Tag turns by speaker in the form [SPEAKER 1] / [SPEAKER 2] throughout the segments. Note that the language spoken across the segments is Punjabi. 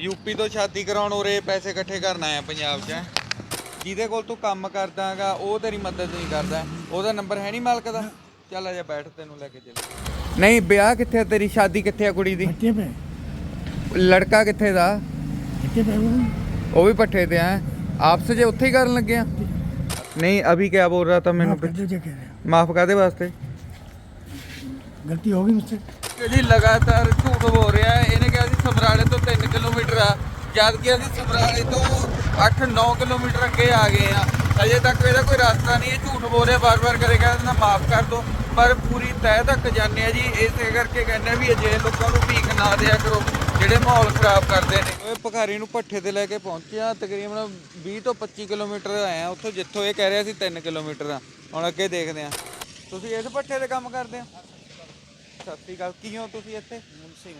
[SPEAKER 1] ਯੂਪੀ ਤੋਂ ਸ਼ਾਦੀ ਕਰਾਉਣ ਉਰੇ ਪੈਸੇ ਇਕੱਠੇ ਕਰਨ ਆਇਆ ਪੰਜਾਬ 'ਚ। ਜਿਹਦੇ ਕੋਲ ਤੂੰ ਕੰਮ ਕਰਦਾਗਾ ਉਹ ਤੇਰੀ ਮਦਦ ਨਹੀਂ ਕਰਦਾ। ਉਹਦਾ ਨੰਬਰ ਹੈ ਨਹੀਂ ਮਾਲਕ ਦਾ? ਚੱਲ ਆ ਜਾ ਬੈਠ ਤੈਨੂੰ ਲੈ ਕੇ ਚੱਲ। ਨਹੀਂ ਵਿਆਹ ਕਿੱਥੇ ਤੇਰੀ? ਸ਼ਾਦੀ ਕਿੱਥੇ ਆ ਕੁੜੀ ਦੀ?
[SPEAKER 2] ਪੱਠੇ ਪੇ
[SPEAKER 1] ਲੜਕਾ ਕਿੱਥੇ ਦਾ?
[SPEAKER 2] ਪੱਠੇ ਪੇ
[SPEAKER 1] ਉਹ ਵੀ ਪੱਠੇ ਤੇ ਆ। ਆਪਸ ਜੇ ਉੱਥੇ ਹੀ ਕਰਨ ਲੱਗੇ ਆ? ਨਹੀਂ ਅਭੀ ਕਿਆ ਬੋਲ ਰਹਾ ਤਾਂ ਮੈਨੂੰ ਮਾਫ ਕਰ ਦੇ ਵਾਸਤੇ?
[SPEAKER 2] ਗਲਤੀ ਹੋ ਗਈ ਮੁਝਸੇ
[SPEAKER 1] ਜੀ ਲਗਾਤਾਰ ਝੂਠ ਬੋਲ ਰਿਹਾ ਹੈ। ਇਹਨੇ ਕਿਹਾ ਸੀ ਸਮਰਾਲੇ ਤੋਂ 3 ਕਿਲੋਮੀਟਰ ਆ। ਜਦ ਕਿ ਅਸੀਂ ਸਮਰਾਲੇ ਤੋਂ 8-9 ਕਿਲੋਮੀਟਰ ਅੱਗੇ ਆ ਗਏ ਆ ਅਜੇ ਤੱਕ ਇਹਦਾ ਕੋਈ ਰਸਤਾ ਨਹੀਂ ਇਹ ਝੂਠ ਬੋਲ ਰਿਹਾ ਬਾਰ-ਬਾਰ ਕਰੇ ਕਹਿੰਦਾ ਮਾਫ ਕਰ ਦੋ। ਪਰ ਪੂਰੀ ਤੈਅ ਤੱਕ ਜਾਂਦੇ ਜਾਣਿਆ ਜੀ। ਇਸੇ ਕਰਕੇ ਕਹਿੰਦੇ ਵੀ ਅਜੇ ਲੋਕਾਂ ਨੂੰ ਭੀਖ ਨਾ ਦਿਆ ਕਰੋ, ਜਿਹੜੇ ਮਾਹੌਲ ਖਰਾਬ ਕਰਦੇ ਨੇ। ਓਏ, ਭਖਾਰੀ ਨੂੰ ਪੱਠੇ ਤੇ ਲੈ ਕੇ ਪਹੁੰਚਿਆ ਤਕਰੀਬਨ 20 ਤੋਂ 25 ਕਿਲੋਮੀਟਰ ਆਏ ਆਇਆ ਉੱਥੋਂ ਜਿੱਥੋਂ ਇਹ ਕਹਿ ਰਿਹਾ ਸੀ 3 ਕਿਲੋਮੀਟਰ ਆ। ਹੁਣ ਅੱਗੇ ਦੇਖਦੇ ਆ ਤੁਸੀਂ ਇਸ ਪੱਠੇ ਤੇ ਕੰਮ ਕਰਦੇ ਆ ਸਤਿ ਸ਼੍ਰੀ ਅਕਾਲ ਕੀ ਹੋ ਤੁਸੀਂ ਇੱਥੇ ਮੁਨਸੀ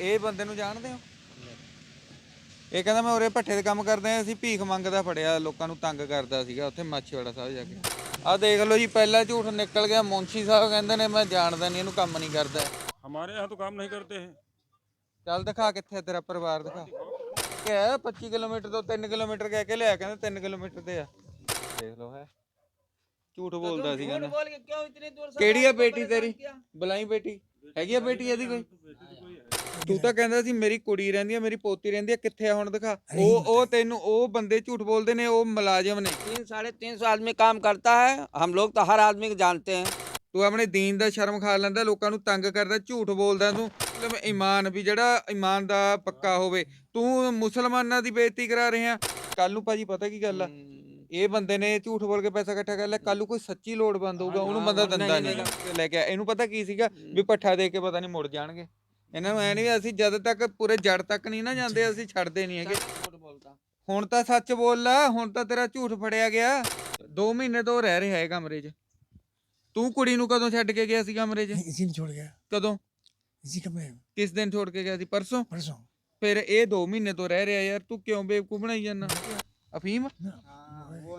[SPEAKER 1] ਇਹ ਬੰਦੇ ਨੂੰ ਜਾਣਦੇ ਹੋ ਇਹ ਕਹਿੰਦਾ ਮੈਂ ਉਰੇ ਭੱਠੇ ਤੇ ਕੰਮ ਕਰਦਾ ਹਾਂ ਅਸੀਂ ਭੀਖ ਮੰਗਦਾ ਫੜਿਆ ਲੋਕਾਂ ਨੂੰ ਤੰਗ ਕਰਦਾ ਸੀਗਾ ਉੱਥੇ ਮਾਛੀਵਾੜਾ ਸਾਹਿਬ ਜਾ ਕੇ ਆਹ ਦੇਖ ਲਓ ਜੀ ਪਹਿਲਾ ਝੂਠ ਨਿਕਲ ਗਿਆ ਮੁੰਸ਼ੀ ਸਾਹਿਬ ਕਹਿੰਦੇ ਨੇ ਮੈਂ ਜਾਣਦਾ ਨਹੀਂ ਇਹਨੂੰ ਕੰਮ ਨਹੀਂ ਕਰਦਾ
[SPEAKER 3] हमारे यहाँ तो काम नहीं करते हैं
[SPEAKER 1] ਚੱਲ ਦਿਖਾ ਕਿੱਥੇ ਆ ਤੇਰਾ ਪਰਿਵਾਰ ਦਿਖਾ ਕਿਹਾ 25 ਕਿਲੋਮੀਟਰ ਤੋਂ 3 ਕਿਲੋਮੀਟਰ ਕਹਿ ਕੇ ਲਿਆ ਕਹਿੰਦਾ 3 ਕਿਲੋਮੀਟਰ ਤੇ ਆ ਦੇਖ ਲਓ ਹੈ ਝੂਠ ਬੋਲਦਾ ਸੀਗਾ ਨਾ
[SPEAKER 4] बोल के क्यों इतनी दूर से
[SPEAKER 1] ਕਿਹੜੀ ਆ ਬੇਟੀ ਤੇਰੀ ਬੁਲਾਈ ਬੇਟੀ ਹੈਗੀ ਆ ਬੇਟੀ ਇਹਦੀ ਕੋਈ ਤੂੰ ਤਾਂ ਕਹਿੰਦਾ ਸੀ ਮੇਰੀ ਕੁੜੀ ਰਹਿੰਦੀ ਆ ਮੇਰੀ ਪੋਤੀ ਰਹਿੰਦੀ ਆ ਕਿੱਥੇ ਆ ਹੁਣ ਦਿਖਾ ਉਹ ਉਹ ਤੈਨੂੰ ਉਹ ਬੰਦੇ ਝੂਠ ਬੋਲਦੇ ਨੇ ਉਹ ਮੁਲਾਜ਼ਮ ਨੇ
[SPEAKER 4] तीन साढ़े तीन सौ आदमी काम करता है हम लोग तो हर आदमी को जानते हैं
[SPEAKER 1] ਤੂੰ ਆਪਣੇ ਦੀਨ ਦਾ ਸ਼ਰਮ ਖਾ ਲੈਂਦਾ ਲੋਕਾਂ ਨੂੰ ਤੰਗ ਕਰਦਾ ਝੂਠ ਬੋਲਦਾ ਤੂੰ ਮਤਲਬ ਈਮਾਨ ਵੀ ਜਿਹੜਾ ਈਮਾਨ ਦਾ ਪੱਕਾ ਹੋਵੇ ਤੂੰ ਮੁਸਲਮਾਨਾਂ ਦੀ ਬੇਇੱਜ਼ਤੀ ਕਰਾ ਰਿਹਾ ਕੱਲ ਨੂੰ ਭਾਜੀ ਪਤਾ ਕੀ ਗੱਲ ਆ ਇਹ ਬੰਦੇ ਨੇ ਝੂਠ ਬੋਲ ਕੇ ਪੈਸਾ ਇਕੱਠਾ ਕਰ ਲਿਆ ਕੱਲ ਨੂੰ ਕੋਈ ਸੱਚੀ ਲੋੜ ਬੰਦ ਹੋਊਗਾ ਉਹਨੂੰ ਬੰਦਾ ਦੰਦਾ ਨਹੀਂ ਲੈ ਕੇ ਇਹਨੂੰ ਪਤਾ ਕੀ ਸੀਗਾ ਵੀ ਪੱਠਾ ਦੇ ਕੇ ਪਤਾ ਨਹੀਂ ਮੁੜ ਜਾਣਗੇ। ਇਹਨਾਂ ਨੂੰ ਐ ਨਹੀਂ ਅਸੀਂ ਜਦ ਤੱਕ ਪੂਰੇ ਜੜ ਤੱਕ ਨਹੀਂ ਨਾ ਜਾਂਦੇ ਅਸੀਂ ਛੱਡਦੇ ਨਹੀਂ ਹੈਗੇ। ਹੁਣ ਤਾਂ ਸੱਚ ਬੋਲ ਲਾ ਹੁਣ ਤਾਂ ਤੇਰਾ ਝੂਠ ਫੜਿਆ ਗਿਆ। 2 ਮਹੀਨੇ ਤੋਂ ਰਹਿ ਰਿਹਾ ਹੈ ਕਮਰੇ 'ਚ। ਤੂੰ ਕੁੜੀ ਨੂੰ ਕਦੋਂ ਛੱਡ ਕੇ ਗਿਆ ਸੀ ਕਮਰੇ 'ਚ?
[SPEAKER 2] ਇਸੇ ਨੂੰ ਛੋੜ ਗਿਆ।
[SPEAKER 1] ਕਦੋਂ?
[SPEAKER 2] ਇਸੇ ਕਮਰੇ
[SPEAKER 1] ਕਿਸ ਦਿਨ ਛੋੜ ਕੇ ਗਿਆ ਸੀ? ਪਰਸੋਂ?
[SPEAKER 2] ਪਰਸੋਂ।
[SPEAKER 1] ਫਿਰ ਇਹ 2 ਮਹੀਨੇ ਤੋਂ ਰਹਿ ਰਿਹਾ ਯਾਰ ਤੂੰ ਕਿਉਂ ਬੇਵਕੂ ਬਣਾਈ ਜਾਂਦਾ? ਅਫੀਮ? ਹਾਂ।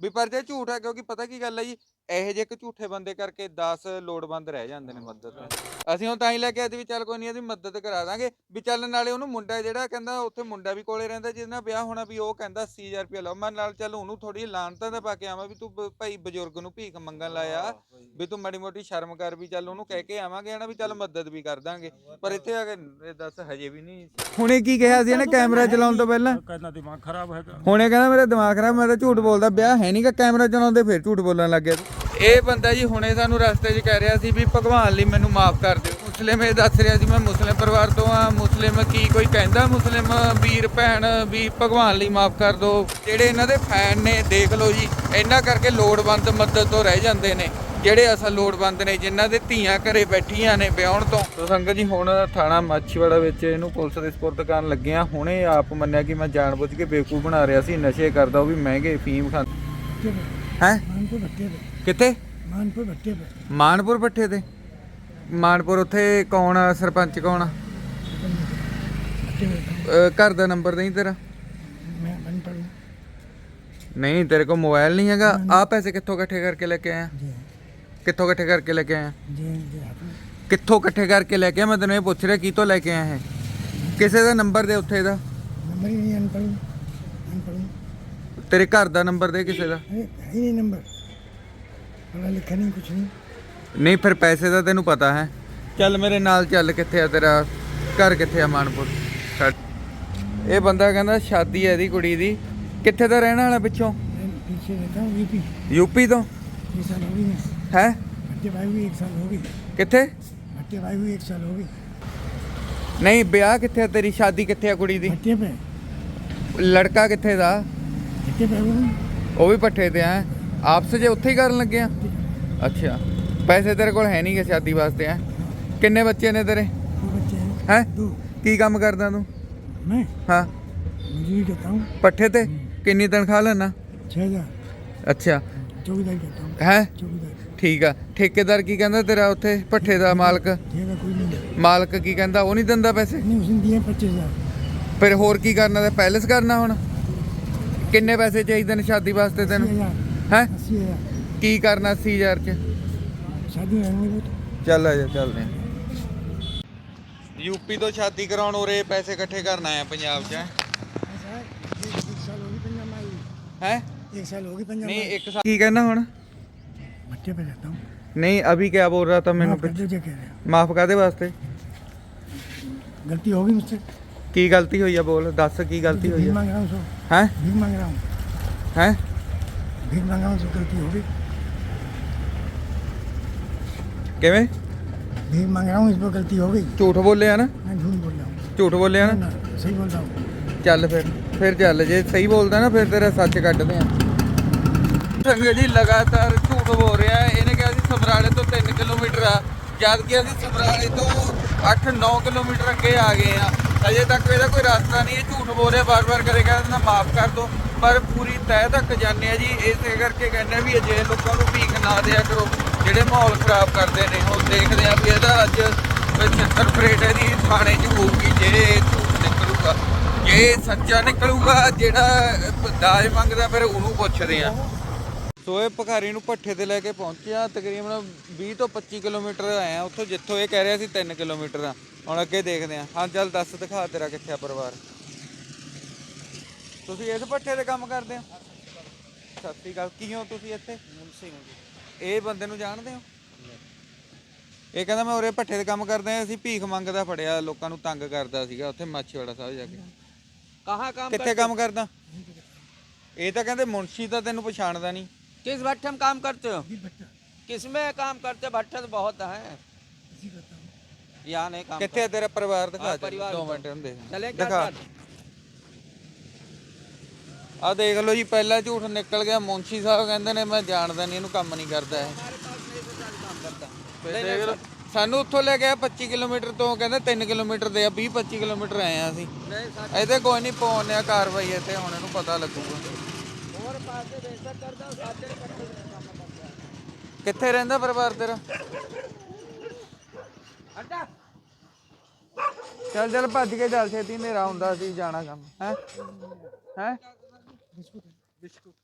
[SPEAKER 1] ਵੀ ਪਰ ਜੇ ਝੂਠ ਹੈ ਕਿਉਂਕਿ ਪਤਾ ਕੀ ਗੱਲ ਹੈ ਜੀ ਇਹੋ ਜਿਹੇ ਇੱਕ ਝੂਠੇ ਬੰਦੇ ਕਰਕੇ 10 ਲੋੜਵੰਦ ਰਹਿ ਜਾਂਦੇ ਨੇ ਮਦਦ ਅਸੀਂ ਹੁਣ ਤਾਂ ਹੀ ਲੈ ਕੇ ਆਏ ਵੀ ਚੱਲ ਕੋਈ ਨਹੀਂ ਅਸੀਂ ਮਦਦ ਕਰਾ ਦਾਂਗੇ। ਵੀ ਚੱਲ ਨਾਲੇ ਉਹਨੂੰ ਮੁੰਡਾ ਜਿਹੜਾ ਕਹਿੰਦਾ ਉੱਥੇ ਮੁੰਡਾ ਵੀ ਕੋਲੇ ਰਹਿੰਦਾ ਜਿਹਦੇ ਨਾਲ ਵਿਆਹ ਹੋਣਾ ਵੀ ਉਹ ਕਹਿੰਦਾ 80000 ਰੁਪਏ ਲਓ। ਮੈਂ ਨਾਲ ਚੱਲ ਉਹਨੂੰ ਥੋੜੀ ਲਾਂਤਾਂ ਦਾ ਪਾ ਕੇ ਆਵਾਂ ਵੀ ਤੂੰ ਭਾਈ ਬਜ਼ੁਰਗ ਨੂੰ ਭੀਖ ਮੰਗਣ ਲਾਇਆ ਵੀ ਤੂੰ ਮਾੜੀ ਮੋਟੀ ਸ਼ਰਮ ਕਰ ਵੀ ਚੱਲ ਉਹਨੂੰ ਕਹਿ ਕੇ ਆਵਾਂਗੇ ਨਾ ਵੀ ਚੱਲ ਮਦਦ ਵੀ ਕਰ ਦਾਂਗੇ। ਪਰ ਇੱਥੇ ਆ ਕੇ ਦੱਸ ਹਜੇ ਵੀ ਨਹੀਂ ਹੁਣੇ ਕੀ ਕਿਹਾ ਸੀ ਇਹਨੇ ਕੈਮਰਾ ਚਲਾਉਣ ਤੋਂ ਪਹਿਲਾਂ?
[SPEAKER 3] ਕਹਿੰਦਾ ਦਿਮਾਗ ਖਰਾਬ ਹੈਗਾ
[SPEAKER 1] ਹੁਣੇ ਕਹਿੰਦਾ ਮੇਰਾ ਦਿਮਾਗ ਖਰਾਬ ਮੈਂ ਤਾਂ ਝੂਠ ਬੋਲਦਾ ਵਿਆਹ ਹੈ ਨਹੀਂਗਾ ਕੈਮਰਾ ਚਲਾਉਂਦੇ ਫਿਰ ਝੂਠ ਬੋਲਣ ਲੱਗ ਗਿਆ। ਇਹ ਬੰਦਾ ਜੀ ਹੁਣੇ ਸਾਨੂੰ ਰਸਤੇ 'ਚ ਕਹਿ ਰਿਹਾ ਸੀ ਵੀ ਭਗਵਾਨ ਲਈ ਮੈਨੂੰ ਮਾਫ ਕਰ ਦਿਓ। ਮੁਸਲਿਮ ਇਹ ਦੱਸ ਰਿਹਾ ਸੀ ਮੈਂ ਮੁਸਲਿਮ ਪਰਿਵਾਰ ਤੋਂ ਆ ਮੁਸਲਿਮ ਕੀ ਕੋਈ ਕਹਿੰਦਾ? ਮੁਸਲਿਮ ਵੀਰ ਭੈਣ ਵੀ ਭਗਵਾਨ ਲਈ ਮਾਫ ਕਰ ਦਿਓ ਜਿਹੜੇ ਇਹਨਾਂ ਦੇ ਫੈਨ ਨੇ ਦੇਖ ਲਓ ਜੀ ਇਹਨਾਂ ਕਰਕੇ ਲੋੜਵੰਦ ਮਦਦ ਤੋਂ ਰਹਿ ਜਾਂਦੇ ਨੇ। ਜਿਹੜੇ ਅਸਲ ਲੋੜਵੰਦ ਨੇ ਜਿਨ੍ਹਾਂ ਦੇ ਧੀਆਂ ਘਰੇ ਬੈਠੀਆਂ ਨੇ ਵਿਆਹਣ ਤੋਂ। ਤੋ ਸੰਗਤ ਜੀ ਹੁਣ ਥਾਣਾ ਮਾਛੀਵਾੜਾ ਵਿੱਚ ਇਹਨੂੰ ਪੁਲਿਸ ਦੇ ਸਪੁਰਦ ਕਰਨ ਲੱਗੇ ਆ ਹੁਣੇ ਆਪ ਮੰਨਿਆ ਕਿ ਮੈਂ ਜਾਣਬੁੱਝ ਕੇ ਬੇਵਕੂਫ ਬਣਾ ਰਿਹਾ ਸੀ ਨਸ਼ੇ ਕਰਦਾ ਉਹ ਵੀ ਮਹਿੰਗੇ ਫੀਮ ਖਾਂ
[SPEAKER 2] भट्टे पे
[SPEAKER 1] ਹੈ
[SPEAKER 2] मानपुर भट्टे पे
[SPEAKER 1] ਕਿੱਥੇ
[SPEAKER 2] मानपुर भट्टे पे
[SPEAKER 1] ਮਾਨਪੁਰ ਪੱਠੇ ਤੇ ਮਾਨਪੁਰ ਉੱਥੇ ਕੌਣ ਆ ਸਰਪੰਚ ਕੌਣ ਆ
[SPEAKER 2] भट्टे पे
[SPEAKER 1] ਅਹ ਘਰ ਦਾ ਨੰਬਰ ਨਹੀਂ ਤੇਰਾ
[SPEAKER 2] मैं बन पड़ू
[SPEAKER 1] ਨਹੀਂ ਤੇਰੇ ਕੋਲ ਮੋਬਾਈਲ ਨਹੀਂ ਹੈਗਾ ਆ ਪੈਸੇ ਕਿੱਥੋਂ ਇਕੱਠੇ ਕਰਕੇ ਲੈ ਕੇ ਆਇਆ
[SPEAKER 2] जी
[SPEAKER 1] ਕਿੱਥੋਂ ਇਕੱਠੇ ਕਰਕੇ ਲੈ ਕੇ ਆਇਆ
[SPEAKER 2] जी जी हाथ में
[SPEAKER 1] ਕਿੱਥੋਂ ਇਕੱਠੇ ਕਰਕੇ ਲੈ ਕੇ ਆਇਆ ਮੈਂ ਤੈਨੂੰ ਇਹ ਪੁੱਛ ਰਿਹਾ ਕਿਤੋਂ ਲੈ ਕੇ ਆਇਆ ਹੈ ਕਿਸੇ ਦਾ ਨੰਬਰ ਦੇ ਉੱਥੇ ਦਾ
[SPEAKER 2] नंबर ही नहीं अनपढ़ हूँ अनपढ़ हूँ
[SPEAKER 1] ਤੇਰੇ ਘਰ ਦਾ ਨੰਬਰ ਦੇ ਕਿਸੇ ਦਾ
[SPEAKER 2] अरे है ही नहीं नंबर पढ़ा लिखा नहीं कुछ नहीं
[SPEAKER 1] ਨਹੀਂ ਫਿਰ ਪੈਸੇ ਦਾ ਤੈਨੂੰ ਪਤਾ ਹੈ ਚੱਲ ਮੇਰੇ ਨਾਲ ਚੱਲ ਕਿੱਥੇ ਆ ਤੇਰਾ ਘਰ ਕਿੱਥੇ ਆ ਮਾਨਪੁਰ ਛੱਡ। ਇਹ ਬੰਦਾ ਕਹਿੰਦਾ ਸ਼ਾਦੀ ਹੈ ਇਹਦੀ ਕੁੜੀ ਦੀ ਕਿੱਥੇ ਦਾ ਰਹਿਣ ਵਾਲਾ ਪਿੱਛੋਂ
[SPEAKER 2] मैं पीछे रहता हूँ यूपी
[SPEAKER 1] ਯੂਪੀ ਤੋਂ
[SPEAKER 2] ये साल हो गई मैं
[SPEAKER 1] ਹੈ
[SPEAKER 2] भट्टे भाई हुई एक साल हो गई
[SPEAKER 1] ਕਿੱਥੇ
[SPEAKER 2] भट्टे भाई हुई एक साल हो गई
[SPEAKER 1] ਨਹੀਂ ਵਿਆਹ ਕਿੱਥੇ ਆ ਤੇਰੀ ਸ਼ਾਦੀ ਕਿੱਥੇ ਆ ਕੁੜੀ ਦੀ
[SPEAKER 2] भट्टे पे
[SPEAKER 1] ਲੜਕਾ ਕਿੱਥੇ ਦਾ
[SPEAKER 2] भट्टे पे वो
[SPEAKER 1] ਉਹ ਵੀ ਪੱਠੇ ਤੇ ਆ ਆਪਸ ਜੇ ਉੱਥੇ ਹੀ ਕਰਨ ਲੱਗੇ ਆ ਅੱਛਾ ਪੈਸੇ ਤੇਰੇ ਕੋਲ ਹੈ ਨਹੀਂ ਕਿ ਸ਼ਾਦੀ ਵਾਸਤੇ ਆ ਕਿੰਨੇ ਬੱਚੇ ਨੇ ਤੇਰੇ
[SPEAKER 2] दो बच्चे हैं
[SPEAKER 1] ਹੈ
[SPEAKER 2] दो
[SPEAKER 1] ਕੀ ਕੰਮ ਕਰਦਾ ਤੂੰ
[SPEAKER 2] मैं
[SPEAKER 1] ਹਾਂ
[SPEAKER 2] मजदूरी करता हूँ
[SPEAKER 1] ਪੱਠੇ ਤੇ ਕਿੰਨੀ ਤਨਖਾਹ ਲੈਣਾ
[SPEAKER 2] छः हजार
[SPEAKER 1] ਅੱਛਾ
[SPEAKER 2] चौकीदारी करता हूँ
[SPEAKER 1] ਹੈ
[SPEAKER 2] चौकीदारी
[SPEAKER 1] ਠੀਕ ਆ ਠੇਕੇਦਾਰ ਕੀ ਕਹਿੰਦਾ ਤੇਰਾ ਉੱਥੇ ਭੱਠੇ ਦਾ ਮਾਲਕ
[SPEAKER 2] ठीक है कोई नहीं
[SPEAKER 1] ਮਾਲਕ ਕੀ ਕਹਿੰਦਾ ਉਹ ਨਹੀਂ ਦਿੰਦਾ ਪੈਸੇ
[SPEAKER 2] नहीं उसने दिए पच्चीस हजार
[SPEAKER 1] ਫਿਰ ਹੋਰ ਕੀ ਕਰਨਾ ਤੇ ਪੈਲਸ ਕਰਨਾ ਹੁਣ ਕਿੰਨੇ ਪੈਸੇ ਚਾਹੀਦੇ ਨੇ ਸ਼ਾਦੀ ਵਾਸਤੇ
[SPEAKER 2] अस्सी
[SPEAKER 1] ਤੈਨੂੰ
[SPEAKER 2] हजार
[SPEAKER 1] ਹੈ
[SPEAKER 2] अस्सी हजार
[SPEAKER 1] ਕੀ ਕਰਨਾ 80000 ਚ
[SPEAKER 2] शादी में रहेंगे वो तो
[SPEAKER 1] ਚੱਲ ਆ ਜਾ ਚੱਲਦੇ ਆ ਯੂਪੀ ਤੋਂ ਸ਼ਾਦੀ ਕਰਾਉਣ ਉਰੇ ਪੈਸੇ ਇਕੱਠੇ ਕਰਨ ਆਇਆ ਪੰਜਾਬ 'ਚ
[SPEAKER 2] ऐसा है एक एक साल होगी पंजाब में आई
[SPEAKER 1] ਹੈ
[SPEAKER 2] एक साल होगी पंजाब
[SPEAKER 1] ਨਹੀਂ
[SPEAKER 2] में
[SPEAKER 1] ਇੱਕ ਸਾਲ ਕੀ ਕਹਿੰਦਾ ਹੁਣ
[SPEAKER 2] भट्टे पे रहता हूँ
[SPEAKER 1] ਨਹੀਂ ਅਭੀ ਕਿਆ ਬੋਲ ਰਹਾ था ਮੈਨੂੰ
[SPEAKER 2] माफ कर दीजिए कह रहे हैं
[SPEAKER 1] ਮਾਫ ਕਾਦੇ ਵਾਸਤੇ
[SPEAKER 2] गलती होगी मुझसे
[SPEAKER 1] ਕੀ ਗਲਤੀ ਹੋਈ ਆ ਬੋਲ ਦੱਸ ਕੀ ਗਲਤੀ ਹੋਈ
[SPEAKER 2] भीख
[SPEAKER 1] ਆ
[SPEAKER 2] मांग रहा हूँ सो
[SPEAKER 1] ਹੈ
[SPEAKER 2] भीख मांग रहा हूँ
[SPEAKER 1] ਹੈ
[SPEAKER 2] भीख मांग रहा हूँ सो गलती होगी
[SPEAKER 1] ਕਿਵੇਂ
[SPEAKER 2] भीख मांग रहा हूँ इस पर गलती हो गई
[SPEAKER 1] ਝੂਠ ਬੋਲਿਆ ਨਾ
[SPEAKER 2] मैं झूठ बोल रहा हूँ
[SPEAKER 1] ਝੂਠ ਬੋਲਿਆ
[SPEAKER 2] ना
[SPEAKER 1] ਨਾ
[SPEAKER 2] ना सही बोल रहा हूँ
[SPEAKER 1] ਚੱਲ ਫਿਰ ਫਿਰ ਚੱਲ ਜੇ ਸਹੀ ਬੋਲਦਾ ਨਾ ਫਿਰ ਤੇਰਾ ਸੱਚ ਕੱਢਦੇ ਆ ਸੰਗਤ ਜੀ ਲਗਾਤਾਰ ਝੂਠ ਬੋਲ ਰਿਹਾ ਹੈ ਇਹਨੇ ਕਿਹਾ ਸੀ ਸਮਰਾਲੇ ਤੋਂ 3 ਕਿਲੋਮੀਟਰ ਆ ਜਦ ਕਿ ਅਸੀਂ ਸਮਰਾਲੇ ਤੋਂ 8-9 ਕਿਲੋਮੀਟਰ ਅੱਗੇ ਆ ਗਏ ਆ। ਅਜੇ ਤੱਕ ਇਹਦਾ ਕੋਈ ਰਸਤਾ ਨਹੀਂ, ਇਹ ਝੂਠ ਬੋਲ ਰਿਹਾ ਬਾਰ-ਬਾਰ ਕਰੇ ਕਹਿੰਦਾ ਮਾਫ ਕਰ ਦੋ। ਪਰ ਪੂਰੀ ਤਹਿ ਤੱਕ ਜਾਂਦੇ ਆ ਜੀ, ਇਸੇ ਕਰਕੇ ਕਹਿੰਦੇ ਆ ਵੀ ਅਜਿਹੇ ਲੋਕਾਂ ਨੂੰ ਭੀਖ ਨਾ ਦਿਆ ਕਰੋ। ਜਿਹੜੇ ਮਾਹੌਲ ਖਰਾਬ ਕਰਦੇ ਨੇ ਉਹ ਦੇਖਦੇ ਆ ਵੀ ਇਹਦਾ ਅੱਜ ਛੱਤਰ ਫਰੇਟ ਇਹਦੀ ਥਾਣੇ 'ਚ ਹੋਊਗੀ, ਜੇ ਇਹ ਝੂਠ ਨਿਕਲੂਗਾ। ਜੇ ਸੱਚਾ ਨਿਕਲੂਗਾ, ਜਿਹੜਾ ਦਾਜ ਮੰਗਦਾ, ਫਿਰ ਉਹਨੂੰ ਪੁੱਛਦੇ ਆ। ਸੋ ਇਹ ਭਖਾਰੀ ਨੂੰ ਪੱਠੇ ਤੇ ਲੈ ਕੇ ਪਹੁੰਚਿਆ ਤਕਰੀਬਨ 20 ਤੋਂ 25 ਕਿਲੋਮੀਟਰ ਆਇਆ ਉੱਥੋਂ ਜਿੱਥੋਂ ਇਹ ਕਹਿ ਰਿਹਾ ਸੀ 3 ਕਿਲੋਮੀਟਰ ਆ। ਹੁਣ ਅੱਗੇ ਦੇਖਦੇ ਆ। ਹਾਂ ਚੱਲ ਦੱਸ ਦਿਖਾ ਤੇਰਾ ਕਿੱਥੇ ਆ ਪਰਿਵਾਰ। ਤੁਸੀਂ ਇਸ ਪੱਠੇ ਤੇ ਕੰਮ ਕਰਦੇ ਹੋ? ਸਤਿ ਸ੍ਰੀ ਅਕਾਲ। ਕੀ ਹੋ ਤੁਸੀਂ ਇੱਥੇ? ਮੁੰਸੀ ਇਹ ਬੰਦੇ ਨੂੰ ਜਾਣਦੇ ਹੋ? ਇਹ ਕਹਿੰਦਾ ਮੈਂ ਉਰੇ ਪੱਠੇ ਤੇ ਕੰਮ ਕਰਦੇ ਆ। ਅਸੀਂ ਭੀਖ ਮੰਗਦਾ ਫੜਿਆ ਲੋਕਾਂ ਨੂੰ ਤੰਗ ਕਰਦਾ ਸੀਗਾ। ਉੱਥੇ ਮਾਛੀਵਾੜਾ ਸਾਹਿਬ ਜਾ ਕੇ।
[SPEAKER 5] ਕਹਾ ਕੰਮ
[SPEAKER 1] ਕਿੱਥੇ ਕੰਮ ਕਰਦਾ? ਇਹ ਤਾਂ ਕਹਿੰਦੇ ਮੁੰਸ਼ੀ ਤਾਂ ਤੈਨੂੰ ਪਛਾਣਦਾ ਨਹੀਂ।
[SPEAKER 5] किस भट्टे में काम करते हो
[SPEAKER 2] भीख भट्टा
[SPEAKER 5] किस में काम करते हो भट्टे तो बहुत है
[SPEAKER 2] इसी करता हूँ
[SPEAKER 5] यहाँ नहीं काम
[SPEAKER 1] ਕਿੱਥੇ ਆ ਤੇਰਾ ਪਰਿਵਾਰ ਦਿਖਾ
[SPEAKER 5] ਹਾਂ,
[SPEAKER 1] ਦੇ
[SPEAKER 5] ਪਰਿਵਾਰ
[SPEAKER 1] ਦੋ
[SPEAKER 5] ਦਿਖਾ।
[SPEAKER 1] ਮਿੰਟ ਹੁੰਦੇ
[SPEAKER 5] चले क्या
[SPEAKER 1] ਦਿਖਾ
[SPEAKER 5] कर?
[SPEAKER 1] ਆ ਦੇਖ ਲਓ ਜੀ ਪਹਿਲਾ ਝੂਠ ਨਿਕਲ ਗਿਆ ਮੁਨਸ਼ੀ ਸਾਹਿਬ ਕਹਿੰਦੇ ਨੇ ਮੈਂ ਜਾਣਦਾ ਨਹੀਂ ਇਹਨੂੰ ਕੰਮ ਨਹੀਂ ਕਰਦਾ ਇਹ
[SPEAKER 5] हमारे पास नहीं तो सारे काम करता
[SPEAKER 1] ਫਿਰ ਦੇਖ ਲਓ ਸਾਨੂੰ ਉੱਥੋਂ ਲੈ ਗਿਆ 25 ਕਿਲੋਮੀਟਰ ਤੋਂ ਕਹਿੰਦੇ 3 ਕਿਲੋਮੀਟਰ ਦੇ ਆ 20 25 ਕਿਲੋਮੀਟਰ ਆਏ ਆ ਅਸੀਂ
[SPEAKER 5] नहीं सारे
[SPEAKER 1] ਇਹਦੇ ਕੋਈ ਨਹੀਂ ਪਾਉਣੇ ਆ ਕਾਰਵਾਈ ਇੱਥੇ ਹੁਣ ਇਹਨੂੰ ਪਤਾ ਲੱਗੂਗਾ ਕਿੱਥੇ ਰਹਿੰਦਾ ਪਰਿਵਾਰ ਤੇਰਾ?
[SPEAKER 5] ਅੱਡਾ
[SPEAKER 1] ਚੱਲ ਚੱਲ, ਭੱਜ ਕੇ ਚੱਲ, ਛੇਤੀ ਹਨੇਰਾ ਹੁੰਦਾ ਸੀ ਜਾਣਾ ਕੰਮ, ਹੈ? ਹੈ? ਬਿਸਕੁਟ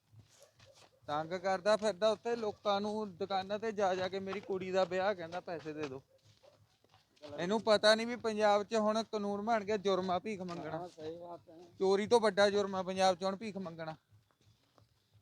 [SPEAKER 1] ਤੰਗ ਕਰਦਾ ਫਿਰਦਾ ਉੱਥੇ, ਲੋਕਾਂ ਨੂੰ ਦੁਕਾਨਾਂ ਤੇ ਜਾ ਜਾ ਕੇ ਮੇਰੀ ਕੁੜੀ ਦਾ ਵਿਆਹ ਕਹਿੰਦਾ ਪੈਸੇ ਦੇ ਦਿਓ। ਇਹਨੂੰ ਪਤਾ ਨਹੀਂ ਵੀ ਪੰਜਾਬ 'ਚ ਹੁਣ ਕਾਨੂੰਨ ਬਣ ਗਿਆ, ਜੁਰਮਾ ਭੀਖ ਮੰਗਣਾ। ਚੋਰੀ ਤੋਂ ਵੱਡਾ ਜੁਰਮਾ, ਪੰਜਾਬ 'ਚ ਹੁਣ ਭੀਖ ਮੰਗਣਾ।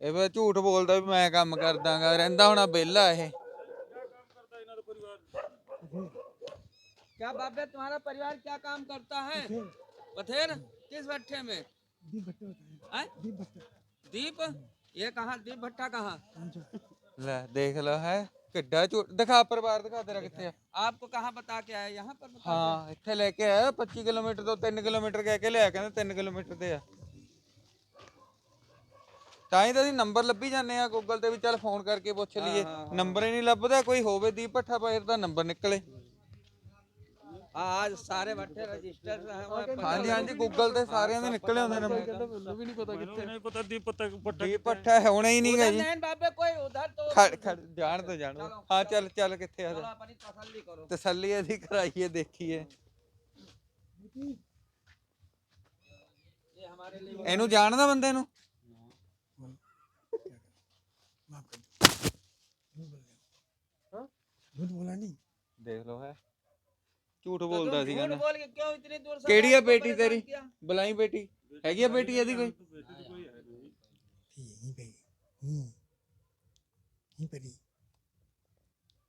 [SPEAKER 1] ਇਹ ਵੀ ਝੂਠ ਬੋਲਦਾ ਵੀ ਮੈਂ ਕੰਮ ਕਰਦਾਗਾ ਰਹਿੰਦਾ ਹੋਣਾ ਵਿਹਲਾ ਇਹ
[SPEAKER 5] क्या बाबे तुम्हारा परिवार क्या काम करता है पथेर किस भट्टे में
[SPEAKER 2] दीप भट्टा होता है
[SPEAKER 5] आय?
[SPEAKER 2] दीप भट्टा
[SPEAKER 5] दीप ये कहाँ दीप भट्टा कहाँ
[SPEAKER 2] कौन सा
[SPEAKER 1] ਲੈ देख लो ਹੈ ਕਿੱਡਾ ਝੂਠ ਦਿਖਾ ਪਰਿਵਾਰ ਦਿਖਾ ਤੇਰਾ ਕਿੱਥੇ ਆ
[SPEAKER 5] आपको कहाँ बता के आया यहाँ पर बता
[SPEAKER 1] ਹਾਂ ਇੱਥੇ ਲੈ ਕੇ ਆਇਆ 25 ਕਿਲੋਮੀਟਰ ਤੋਂ 3 ਕਿਲੋਮੀਟਰ ਕਹਿ ਕੇ ਲਿਆ ਕਹਿੰਦਾ 3 ਕਿਲੋਮੀਟਰ ਤੇ ਆ ਤਾਂ ਹੀ ਤਾਂ ਅਸੀਂ ਨੰਬਰ ਲੱਭੀ ਜਾਂਦੇ ਆ ਗੂਗਲ ਤੇ ਵੀ ਚੱਲ ਫੋਨ ਕਰਕੇ ਪੁੱਛ ਲਈਏ। ਨੰਬਰ ਹੀ ਨਹੀਂ ਲੱਭਦਾ ਕੋਈ ਹੋਵੇ ਦੀ ਭੱਠਾ ਪਾਇਰ ਦਾ ਨੰਬਰ ਨਿਕਲੇ।
[SPEAKER 5] ਆ ਸਾਰੇ ਬੱਠੇ ਰਜਿਸਟਰ
[SPEAKER 1] ਹਾਂਜੀ ਹਾਂਜੀ ਗੂਗਲ ਤੇ ਸਾਰਿਆਂ ਦੇ ਨਿਕਲੇ ਹੁੰਦੇ ਨੇ
[SPEAKER 5] ਮੈਨੂੰ
[SPEAKER 1] ਵੀ
[SPEAKER 5] ਨਹੀਂ ਪਤਾ ਕਿੱਥੇ। ਨਹੀਂ ਪਤਾ
[SPEAKER 1] ਦੀ ਪਤਾ ਪੱਟਾ ਦੀ ਪੱਠਾ ਹੋਣਾ ਹੀ
[SPEAKER 5] ਨਹੀਂਗਾ
[SPEAKER 1] ਜੀ ਇਹਨੂੰ ਜਾਣਦਾ ਬੰਦੇ ਨੂੰ? ਦੇਖ ਲਓ ਹੈ ਝੂਠ ਬੋਲਦਾ ਸੀਗਾ
[SPEAKER 5] झूठ
[SPEAKER 1] ਨਾ
[SPEAKER 5] बोल के क्यों इतनी दूर से
[SPEAKER 1] ਕਿਹੜੀ ਆ
[SPEAKER 5] आपको
[SPEAKER 1] ਬੇਟੀ
[SPEAKER 5] परेशान
[SPEAKER 1] ਤੇਰੀ
[SPEAKER 5] किया?
[SPEAKER 1] ਬੁਲਾਈ ਬੇਟੀ ਹੈਗੀ ਆ ਬੇਟੀ ਇਹਦੀ ਕੋਈ
[SPEAKER 2] थी यहीं पे यहीं यहीं पर ही